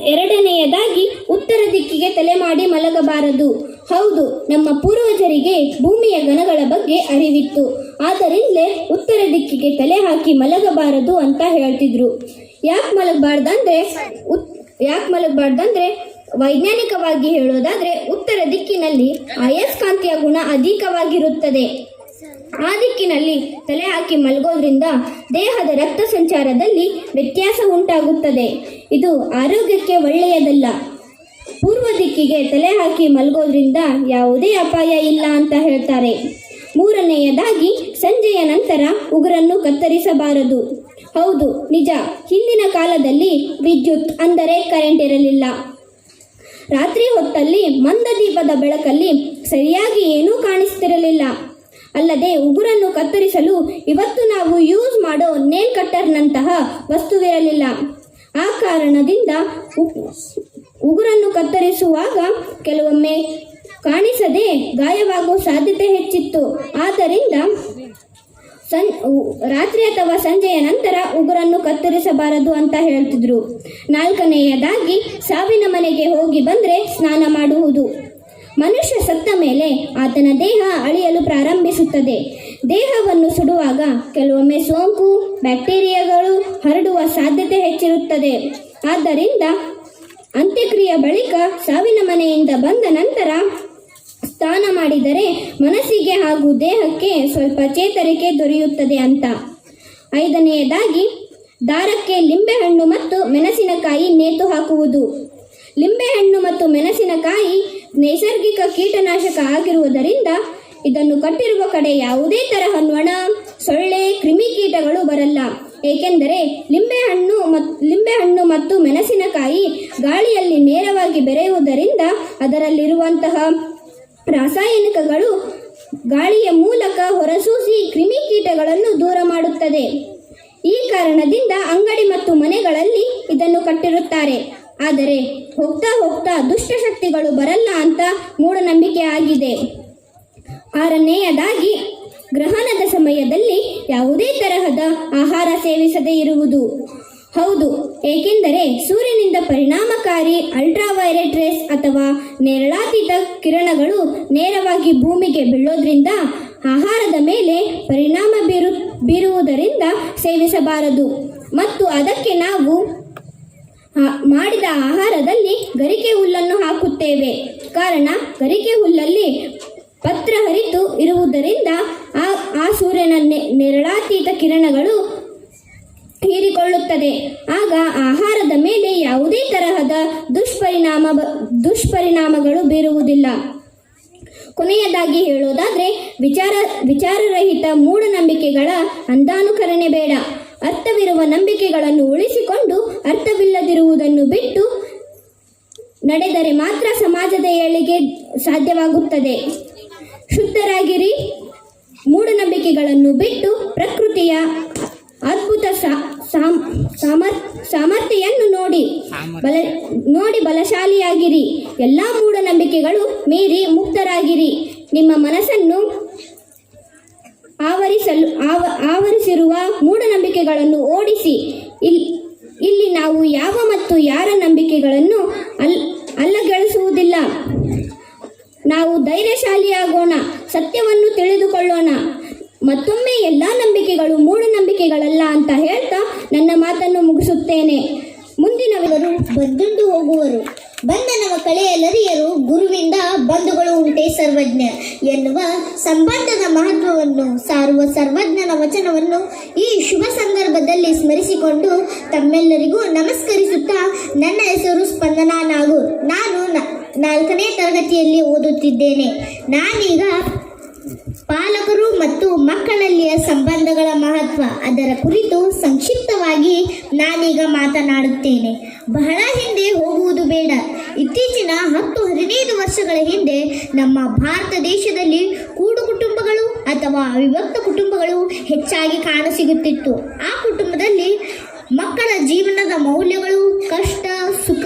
ಎರಡನೆಯದಾಗಿ ಉತ್ತರ ದಿಕ್ಕಿಗೆ ತಲೆ ಮಾಡಿ ಮಲಗಬಾರದು. ಹೌದು, ನಮ್ಮ ಪೂರ್ವಜರಿಗೆ ಭೂಮಿಯ ಗಣಗಳ ಬಗ್ಗೆ ಅರಿವಿತ್ತು. ಆದ್ದರಿಂದಲೇ ಉತ್ತರ ದಿಕ್ಕಿಗೆ ತಲೆ ಹಾಕಿ ಮಲಗಬಾರದು ಅಂತ ಹೇಳ್ತಿದ್ರು. ಯಾಕೆ ಮಲಗಬಾರ್ದಂದ್ರೆ ಉತ್, ಯಾಕೆ ಮಲಗಬಾರ್ದಂದ್ರೆ ವೈಜ್ಞಾನಿಕವಾಗಿ ಹೇಳೋದಾದ್ರೆ ಉತ್ತರ ದಿಕ್ಕಿನಲ್ಲಿ ಅಯಸ್ಕಾಂತೀಯ ಗುಣ ಅಧಿಕವಾಗಿರುತ್ತದೆ. ಆ ದಿಕ್ಕಿನಲ್ಲಿ ತಲೆ ಹಾಕಿ ಮಲಗೋದ್ರಿಂದ ದೇಹದ ರಕ್ತ ಸಂಚಾರದಲ್ಲಿ ವ್ಯತ್ಯಾಸ ಉಂಟಾಗುತ್ತದೆ. ಇದು ಆರೋಗ್ಯಕ್ಕೆ ಒಳ್ಳೆಯದಲ್ಲ. ಪೂರ್ವ ದಿಕ್ಕಿಗೆ ತಲೆ ಹಾಕಿ ಮಲಗೋದ್ರಿಂದ ಯಾವುದೇ ಅಪಾಯ ಇಲ್ಲ ಅಂತ ಹೇಳ್ತಾರೆ. ಮೂರನೆಯದಾಗಿ, ಸಂಜೆಯ ನಂತರ ಉಗುರನ್ನು ಕತ್ತರಿಸಬಾರದು. ಹೌದು, ನಿಜ. ಹಿಂದಿನ ಕಾಲದಲ್ಲಿ ವಿದ್ಯುತ್ ಅಂದರೆ ಕರೆಂಟ್ ಇರಲಿಲ್ಲ. ರಾತ್ರಿ ಹೊತ್ತಲ್ಲಿ ಮಂದ ದೀಪದ ಬೆಳಕಲ್ಲಿ ಸರಿಯಾಗಿ ಏನೂ ಕಾಣಿಸ್ತಿರಲಿಲ್ಲ. ಅಲ್ಲದೆ ಉಗುರನ್ನು ಕತ್ತರಿಸಲು ಇವತ್ತು ನಾವು ಯೂಸ್ ಮಾಡೋ ನೇಲ್ ಕಟ್ಟರ್ನಂತಹ ವಸ್ತುವಿರಲಿಲ್ಲ. ಆ ಕಾರಣದಿಂದ ಉಗುರನ್ನು ಕತ್ತರಿಸುವಾಗ ಕೆಲವೊಮ್ಮೆ ಕಾಣಿಸದೆ ಗಾಯವಾಗುವ ಸಾಧ್ಯತೆ ಹೆಚ್ಚಿತ್ತು. ಆದ್ದರಿಂದ ಸಂ ರಾತ್ರಿ ಅಥವಾ ಸಂಜೆಯ ನಂತರ ಉಗುರನ್ನು ಕತ್ತರಿಸಬಾರದು ಅಂತ ಹೇಳ್ತಿದ್ರು. ನಾಲ್ಕನೆಯದಾಗಿ ಸಾವಿನ ಮನೆಗೆ ಹೋಗಿ ಬಂದರೆ ಸ್ನಾನ ಮಾಡುವುದು. ಮನುಷ್ಯ ಸತ್ತ ಮೇಲೆ ಆತನ ದೇಹ ಅಳಿಯಲು ಪ್ರಾರಂಭಿಸುತ್ತದೆ. ದೇಹವನ್ನು ಸುಡುವಾಗ ಕೆಲವೊಮ್ಮೆ ಸೋಂಕು, ಬ್ಯಾಕ್ಟೀರಿಯಾಗಳು ಹರಡುವ ಸಾಧ್ಯತೆ ಹೆಚ್ಚಿರುತ್ತದೆ. ಆದ್ದರಿಂದ ಅಂತ್ಯಕ್ರಿಯೆ ಬಳಿಕ ಸಾವಿನ ಮನೆಯಿಂದ ಬಂದ ನಂತರ ಸ್ನಾನ ಮಾಡಿದರೆ ಮನಸ್ಸಿಗೆ ಹಾಗೂ ದೇಹಕ್ಕೆ ಸ್ವಲ್ಪ ಚೇತರಿಕೆ ದೊರೆಯುತ್ತದೆ ಅಂತ. ಐದನೆಯದಾಗಿ, ದಾರಕ್ಕೆ ಲಿಂಬೆಹಣ್ಣು ಮತ್ತು ಮೆಣಸಿನಕಾಯಿ ನೇತು ಹಾಕುವುದು. ಲಿಂಬೆಹಣ್ಣು ಮತ್ತು ಮೆಣಸಿನಕಾಯಿ ನೈಸರ್ಗಿಕ ಕೀಟನಾಶಕ ಆಗಿರುವುದರಿಂದ ಇದನ್ನು ಕಟ್ಟಿರುವ ಕಡೆ ಯಾವುದೇ ತರಹ ನೊಣ ಸೊಳ್ಳೆ ಕ್ರಿಮಿಕೀಟಗಳು ಬರಲ್ಲ. ಏಕೆಂದರೆ ಲಿಂಬೆಹಣ್ಣು ಲಿಂಬೆಹಣ್ಣು ಮತ್ತು ಮೆಣಸಿನಕಾಯಿ ಗಾಳಿಯಲ್ಲಿ ನೇರವಾಗಿ ಬೆರೆಯುವುದರಿಂದ ಅದರಲ್ಲಿರುವಂತಹ ರಾಸಾಯನಿಕಗಳು ಗಾಳಿಯ ಮೂಲಕ ಹೊರಸೂಸಿ ಕ್ರಿಮಿಕೀಟಗಳನ್ನು ದೂರ ಮಾಡುತ್ತದೆ. ಈ ಕಾರಣದಿಂದ ಅಂಗಡಿ ಮತ್ತು ಮನೆಗಳಲ್ಲಿ ಇದನ್ನು ಕಟ್ಟಿರುತ್ತಾರೆ. ಆದರೆ ಹೋಗ್ತಾ ಹೋಗ್ತಾ ದುಷ್ಟಶಕ್ತಿಗಳು ಬರಲ್ಲ ಅಂತ ಮೂಢನಂಬಿಕೆ ಆಗಿದೆ. ಆರನೆಯದಾಗಿ, ಗ್ರಹಣದ ಸಮಯದಲ್ಲಿ ಯಾವುದೇ ತರಹದ ಆಹಾರ ಸೇವಿಸದೇ ಇರುವುದು. ಹೌದು, ಏಕೆಂದರೆ ಸೂರ್ಯನಿಂದ ಪರಿಣಾಮಕಾರಿ ಅಲ್ಟ್ರಾವೈಲೆಟ್ ರೇಸ್ ಅಥವಾ ನೇರಳಾತೀತ ಕಿರಣಗಳು ನೇರವಾಗಿ ಭೂಮಿಗೆ ಬೀಳೋದ್ರಿಂದ ಆಹಾರದ ಮೇಲೆ ಪರಿಣಾಮ ಬೀರು, ಬೀರುವುದರಿಂದ ಸೇವಿಸಬಾರದು. ಮತ್ತು ಅದಕ್ಕೆ ನಾವು ಮಾಡಿದ ಆಹಾರದಲ್ಲಿ ಗರಿಕೆ ಹುಲ್ಲನ್ನು ಹಾಕುತ್ತೇವೆ. ಕಾರಣ, ಗರಿಕೆ ಹುಲ್ಲಲ್ಲಿ ಪತ್ರ ಹರಿತು ಇರುವುದರಿಂದ ಆ ಆ ಸೂರ್ಯನ ನೆರಳಾತೀತ ಕಿರಣಗಳು ಹೀರಿಕೊಳ್ಳುತ್ತದೆ. ಆಗ ಆಹಾರದ ಮೇಲೆ ಯಾವುದೇ ತರಹದ ದುಷ್ಪರಿಣಾಮ, ದುಷ್ಪರಿಣಾಮಗಳು ಬೀರುವುದಿಲ್ಲ. ಕೊನೆಯದಾಗಿ ಹೇಳೋದಾದ್ರೆ, ವಿಚಾರ, ವಿಚಾರರಹಿತ ಮೂಢನಂಬಿಕೆಗಳ ಅಂಧಾನುಕರಣೆ ಬೇಡ. ಅರ್ಥವಿರುವ ನಂಬಿಕೆಗಳನ್ನು ಉಳಿಸಿಕೊಂಡು ಅರ್ಥವಿಲ್ಲದಿರುವುದನ್ನು ಬಿಟ್ಟು ನಡೆದರೆ ಮಾತ್ರ ಸಮಾಜದ ಏಳಿಗೆ ಸಾಧ್ಯವಾಗುತ್ತದೆ. ಶುದ್ಧರಾಗಿರಿ. ಮೂಢನಂಬಿಕೆಗಳನ್ನು ಬಿಟ್ಟು ಪ್ರಕೃತಿಯ ಅದ್ಭುತ ಸಾಮರ್ಥ್ಯವನ್ನು ನೋಡಿ ಬಲ ನೋಡಿ ಬಲಶಾಲಿಯಾಗಿರಿ. ಎಲ್ಲ ಮೂಢನಂಬಿಕೆಗಳು ಮೀರಿ ಮುಕ್ತರಾಗಿರಿ. ನಿಮ್ಮ ಮನಸ್ಸನ್ನು ಆವರಿಸಲು ಆವ ಆವರಿಸಿರುವ ಮೂಢನಂಬಿಕೆಗಳನ್ನು ಓಡಿಸಿ. ಇಲ್ಲಿ ಇಲ್ಲಿ ನಾವು ಯಾವ ಮತ್ತು ಯಾರ ನಂಬಿಕೆಗಳನ್ನು ಅಲ್ ಅಲ್ಲಗೆಳಿಸುವುದಿಲ್ಲ. ನಾವು ಧೈರ್ಯಶಾಲಿಯಾಗೋಣ ಸತ್ಯವನ್ನು ತಿಳಿದುಕೊಳ್ಳೋಣ. ಮತ್ತೊಮ್ಮೆ ಎಲ್ಲ ನಂಬಿಕೆಗಳು ಮೂಢನಂಬಿಕೆಗಳಲ್ಲ ಅಂತ ಹೇಳ್ತಾ ನನ್ನ ಮಾತನ್ನು ಮುಗಿಸುತ್ತೇನೆ. ಮುಂದಿನವರು ಬಂದುಂಡು ಹೋಗುವರು. ಬಂಧನವ ಕಳೆಯಲರಿಯರು ಗುರುವಿಂದ ಬಂಧುಗಳು ಉಂಟೆ ಸರ್ವಜ್ಞ ಎನ್ನುವ ಸಂಬಂಧದ ಮಹತ್ವವನ್ನು ಸಾರುವ ಸರ್ವಜ್ಞನ ವಚನವನ್ನು ಈ ಶುಭ ಸಂದರ್ಭದಲ್ಲಿ ಸ್ಮರಿಸಿಕೊಂಡು ತಮ್ಮೆಲ್ಲರಿಗೂ ನಮಸ್ಕರಿಸುತ್ತಾ ನನ್ನ ಹೆಸರು ಸ್ಪಂದನಾ ನಾಗೂರ್. ನಾನು ನಾಲ್ಕನೇ ತರಗತಿಯಲ್ಲಿ ಓದುತ್ತಿದ್ದೇನೆ. ನಾನೀಗ ಪಾಲಕರು ಮತ್ತು ಮಕ್ಕಳಲ್ಲಿಯ ಸಂಬಂಧಗಳ ಮಹತ್ವ ಅದರ ಕುರಿತು ಸಂಕ್ಷಿಪ್ತವಾಗಿ ನಾನೀಗ ಮಾತನಾಡುತ್ತೇನೆ. ಬಹಳ ಹಿಂದೆ ಹೋಗುವುದು ಬೇಡ. ಇತ್ತೀಚಿನ ಹತ್ತು ಹದಿನೈದು ವರ್ಷಗಳ ಹಿಂದೆ ನಮ್ಮ ಭಾರತ ದೇಶದಲ್ಲಿ ಕೂಡು ಕುಟುಂಬಗಳು ಅಥವಾ ಅವಿಭಕ್ತ ಕುಟುಂಬಗಳು ಹೆಚ್ಚಾಗಿ ಕಾಣಸಿಗುತ್ತಿತ್ತು. ಆ ಕುಟುಂಬದಲ್ಲಿ ಮಕ್ಕಳ ಜೀವನದ ಮೌಲ್ಯಗಳು ಕಷ್ಟ, ಸುಖ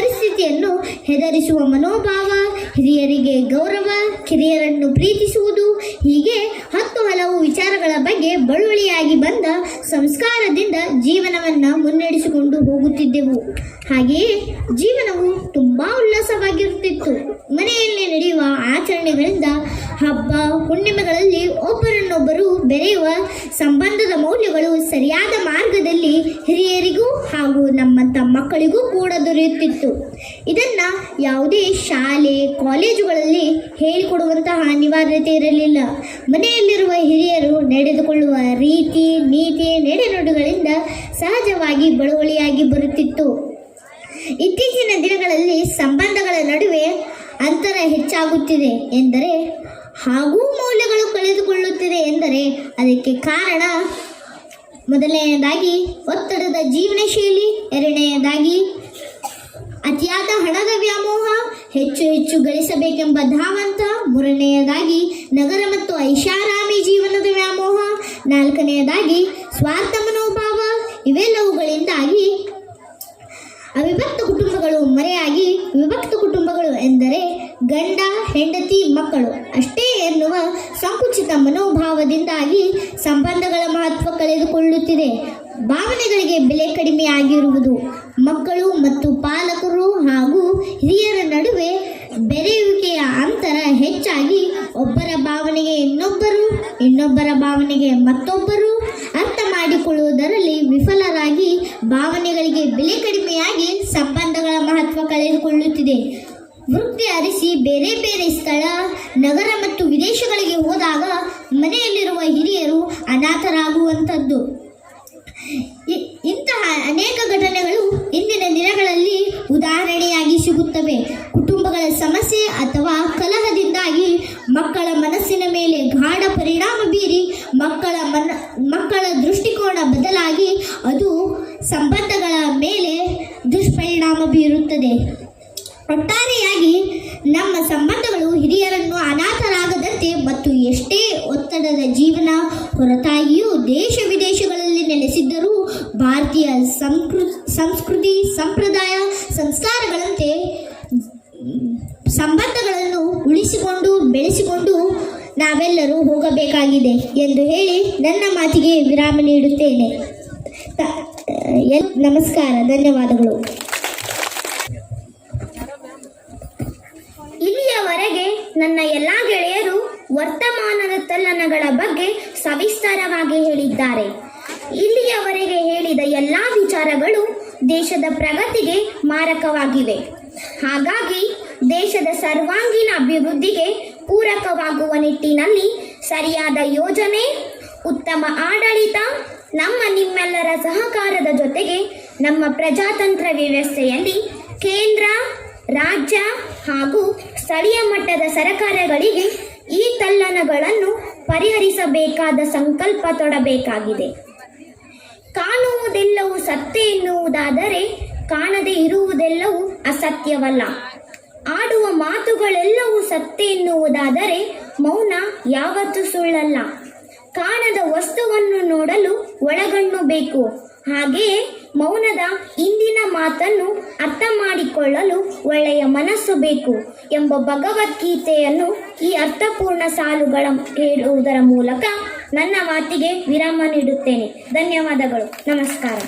ಪರಿಸ್ಥಿತಿಯನ್ನು ಹೆದರಿಸುವ ಮನೋಭಾವ, ಹಿರಿಯರಿಗೆ ಗೌರವ, ಕಿರಿಯರನ್ನು ಪ್ರೀತಿಸುವುದು, ಹೀಗೆ ಹತ್ತು ಹಲವು ವಿಚಾರಗಳ ಬಗ್ಗೆ ಬಳುವಳಿಯಾಗಿ ಬಂದ ಸಂಸ್ಕಾರದಿಂದ ಜೀವನವನ್ನು ಮುನ್ನಡೆಸಿಕೊಂಡು ಹೋಗುತ್ತಿದ್ದೆವು. ಹಾಗೆಯೇ ಜೀವನವು ತುಂಬ ಉಲ್ಲಾಸವಾಗಿರುತ್ತಿತ್ತು. ಮನೆಯಲ್ಲಿ ನಡೆಯುವ ಆಚರಣೆಗಳಿಂದ ಹಬ್ಬ ಒಬ್ಬರನ್ನೊಬ್ಬರು ಬೆರೆಯುವ ಸಂಬಂಧದ ಮೌಲ್ಯಗಳು ಸರಿಯಾದ ಮಾರ್ಗದಲ್ಲಿ ಹಿರಿಯರಿಗೂ ಹಾಗೂ ನಮ್ಮಂಥ ಮಕ್ಕಳಿಗೂ ಕೂಡ ದೊರೆಯುತ್ತಿತ್ತು. ಇದನ್ನು ಯಾವುದೇ ಶಾಲೆ, ಕಾಲೇಜುಗಳಲ್ಲಿ ಹೇಳಿಕೊಡುವಂತಹ ಅನಿವಾರ್ಯತೆ ಇರಲಿಲ್ಲ. ಮನೆಯಲ್ಲಿರುವ ಹಿರಿಯರು ನಡೆದುಕೊಳ್ಳುವ ರೀತಿ, ನೀತಿ, ನಡೆನುಡಿಗಳಿಂದ ಸಹಜವಾಗಿ ಬಳುವಳಿಯಾಗಿ ಬರುತ್ತಿತ್ತು. ಇತ್ತೀಚಿನ ದಿನಗಳಲ್ಲಿ ಸಂಬಂಧಗಳ ನಡುವೆ ಅಂತರ ಹೆಚ್ಚಾಗುತ್ತಿದೆ ಎಂದರೆ ಹಾಗೂ ಮೌಲ್ಯಗಳು ಕಳೆದುಕೊಳ್ಳುತ್ತಿದೆ ಎಂದರೆ ಅದಕ್ಕೆ ಕಾರಣ ಮೊದಲನೆಯದಾಗಿ ಒತ್ತಡದ ಜೀವನ ಶೈಲಿ ಎರಡನೆಯದಾಗಿ ಅತಿಯಾದ ಹಣದ ವ್ಯಾಮೋಹ, ಹೆಚ್ಚು ಹೆಚ್ಚು ಗಳಿಸಬೇಕೆಂಬ ಧಾವಂತ, ಮೂರನೆಯದಾಗಿ ನಗರ ಮತ್ತು ಐಷಾರಾಮಿ ಜೀವನದ ವ್ಯಾಮೋಹ, ನಾಲ್ಕನೆಯದಾಗಿ ಸ್ವಾರ್ಥ ಮನೋಭಾವ, ಇವೆಲ್ಲವುಗಳಿಂದಾಗಿ ಅವಿಭಕ್ತ ಕುಟುಂಬಗಳು ಮರೆಯಾಗಿ ವಿಭಕ್ತ ಕುಟುಂಬಗಳು ಎಂದರೆ ಗಂಡ, ಹೆಂಡತಿ, ಮಕ್ಕಳು ಅಷ್ಟೇ ಎನ್ನುವ ಸಂಕುಚಿತ ಮನೋಭಾವದಿಂದಾಗಿ ಸಂಬಂಧಗಳ ಮಹತ್ವ ಕಳೆದುಕೊಳ್ಳುತ್ತಿದೆ. ಭಾವನೆಗಳಿಗೆ ಬೆಲೆ ಕಡಿಮೆ ಆಗಿರುವುದು ಮಕ್ಕಳು ಮತ್ತು ಪಾಲಕರು ಹಾಗೂ ಹಿರಿಯರ ನಡುವೆ ಬೆರೆಯುವಿಕೆಯ ಅಂತರ ಹೆಚ್ಚಾಗಿ ಒಬ್ಬರ ಭಾವನೆಗೆ ಇನ್ನೊಬ್ಬರು, ಇನ್ನೊಬ್ಬರ ಭಾವನೆಗೆ ಮತ್ತೊಬ್ಬರು ಅರ್ಥ ಮಾಡಿಕೊಳ್ಳುವುದರಲ್ಲಿ ವಿಫಲರಾಗಿ ಭಾವನೆಗಳಿಗೆ ಬೆಲೆ ಕಡಿಮೆಯಾಗಿ ಸಂಬಂಧಗಳ ಮಹತ್ವ ಕಳೆದುಕೊಳ್ಳುತ್ತಿದೆ. ವೃತ್ತಿ ಅರಿಸಿ ಬೇರೆ ಬೇರೆ ಸ್ಥಳ, ನಗರ ಮತ್ತು ವಿದೇಶಗಳಿಗೆ ಹೋದಾಗ ಮನೆಯಲ್ಲಿರುವ ಹಿರಿಯರು ಅನಾಥರಾಗುವಂಥದ್ದು. ಇಂತಹ ಅನೇಕ ಘಟನೆಗಳು ಇಂದಿನ ದಿನಗಳಲ್ಲಿ ಉದಾಹರಣೆಯಾಗಿ ಸಿಗುತ್ತವೆ. ಕುಟುಂಬಗಳ ಸಮಸ್ಯೆ ಅಥವಾ ಕಲಹದಿಂದಾಗಿ ಮಕ್ಕಳ ಮನಸ್ಸಿನ ಮೇಲೆ ಗಾಢ ಪರಿಣಾಮ ಬೀರಿ ಮಕ್ಕಳ ಮನ, ಮಕ್ಕಳ ದೃಷ್ಟಿಕೋನ ಬದಲಾಗಿ ಅದು ಸಂಬಂಧಗಳ ಮೇಲೆ ದುಷ್ಪರಿಣಾಮ ಬೀರುತ್ತದೆ. ಒಟ್ಟಾರೆಯಾಗಿ ನಮ್ಮ ಸಂಬಂಧಗಳು ಹಿರಿಯರನ್ನು ಅನಾಥರಾಗದಂತೆ ಮತ್ತು ಎಷ್ಟೇ ಒತ್ತಡದ ಜೀವನ ಹೊರತಾಗಿಯೂ ದೇಶ ವಿದೇಶಗಳಲ್ಲಿ ನೆಲೆಸಿದ್ದರೂ ಭಾರತೀಯ ಸಂಸ್ಕೃ ಸಂಸ್ಕೃತಿ, ಸಂಪ್ರದಾಯ, ಸಂಸ್ಕಾರಗಳಂತೆ ಸಂಬಂಧಗಳನ್ನು ಉಳಿಸಿಕೊಂಡು ಬೆಳೆಸಿಕೊಂಡು ನಾವೆಲ್ಲರೂ ಹೋಗಬೇಕಾಗಿದೆ ಎಂದು ಹೇಳಿ ನನ್ನ ಮಾತಿಗೆ ವಿರಾಮ ನೀಡುತ್ತೇನೆ. ನಮಸ್ಕಾರ, ಧನ್ಯವಾದಗಳು. ಇಲ್ಲಿಯವರೆಗೆ ನನ್ನ ಎಲ್ಲಾ ಗೆಳೆಯರು ವರ್ತಮಾನದ ತಲ್ಲಣಗಳ ಬಗ್ಗೆ ಸವಿಸ್ತಾರವಾಗಿ ಹೇಳಿದ್ದಾರೆ. ಇಲ್ಲಿಯವರೆಗೆ ಹೇಳಿದ ಎಲ್ಲಾ ವಿಚಾರಗಳು ದೇಶದ ಪ್ರಗತಿಗೆ ಮಾರಕವಾಗಿವೆ. ಹಾಗಾಗಿ ದೇಶದ ಸರ್ವಾಂಗೀಣ ಅಭಿವೃದ್ಧಿಗೆ ಪೂರಕವಾಗುವ ನಿಟ್ಟಿನಲ್ಲಿ ಸರಿಯಾದ ಯೋಜನೆ, ಉತ್ತಮ ಆಡಳಿತ, ನಮ್ಮ ನಿಮ್ಮೆಲ್ಲರ ಸಹಕಾರದ ಜೊತೆಗೆ ನಮ್ಮ ಪ್ರಜಾತಂತ್ರ ವ್ಯವಸ್ಥೆಯಲ್ಲಿ ಕೇಂದ್ರ, ರಾಜ್ಯ ಹಾಗೂ ಸ್ಥಳೀಯ ಮಟ್ಟದ ಸರಕಾರಗಳಿಗೆ ಈ ತಲ್ಲಣಗಳನ್ನು ಪರಿಹರಿಸಬೇಕಾದ ಸಂಕಲ್ಪ ತೊಡಬೇಕಾಗಿದೆ. ಕಾಣುವುದೆಲ್ಲವೂ ಸತ್ಯ ಎನ್ನುವುದಾದರೆ ಕಾಣದೇ ಇರುವುದೆಲ್ಲವೂ ಅಸತ್ಯವಲ್ಲ. ಆಡುವ ಮಾತುಗಳೆಲ್ಲವೂ ಸತ್ಯ ಎನ್ನುವುದಾದರೆ ಮೌನ ಯಾವತ್ತೂ ಸುಳ್ಳಲ್ಲ. ಕಾಣದ ವಸ್ತುವನ್ನು ನೋಡಲು ಒಳಗಣ್ಣು ಬೇಕು. ಹಾಗೆಯೇ ಮೌನದ ಇಂದಿನ ಮಾತನ್ನು ಅರ್ಥ ಮಾಡಿಕೊಳ್ಳಲು ಒಳ್ಳೆಯ ಮನಸ್ಸು ಬೇಕು ಎಂಬ ಭಗವದ್ಗೀತೆಯನ್ನು ಈ ಅರ್ಥಪೂರ್ಣ ಸಾಲುಗಳ ಹೇಳುವುದರ ಮೂಲಕ ನನ್ನ ಮಾತಿಗೆ ವಿರಾಮ ನೀಡುತ್ತೇನೆ. ಧನ್ಯವಾದಗಳು. ನಮಸ್ಕಾರ.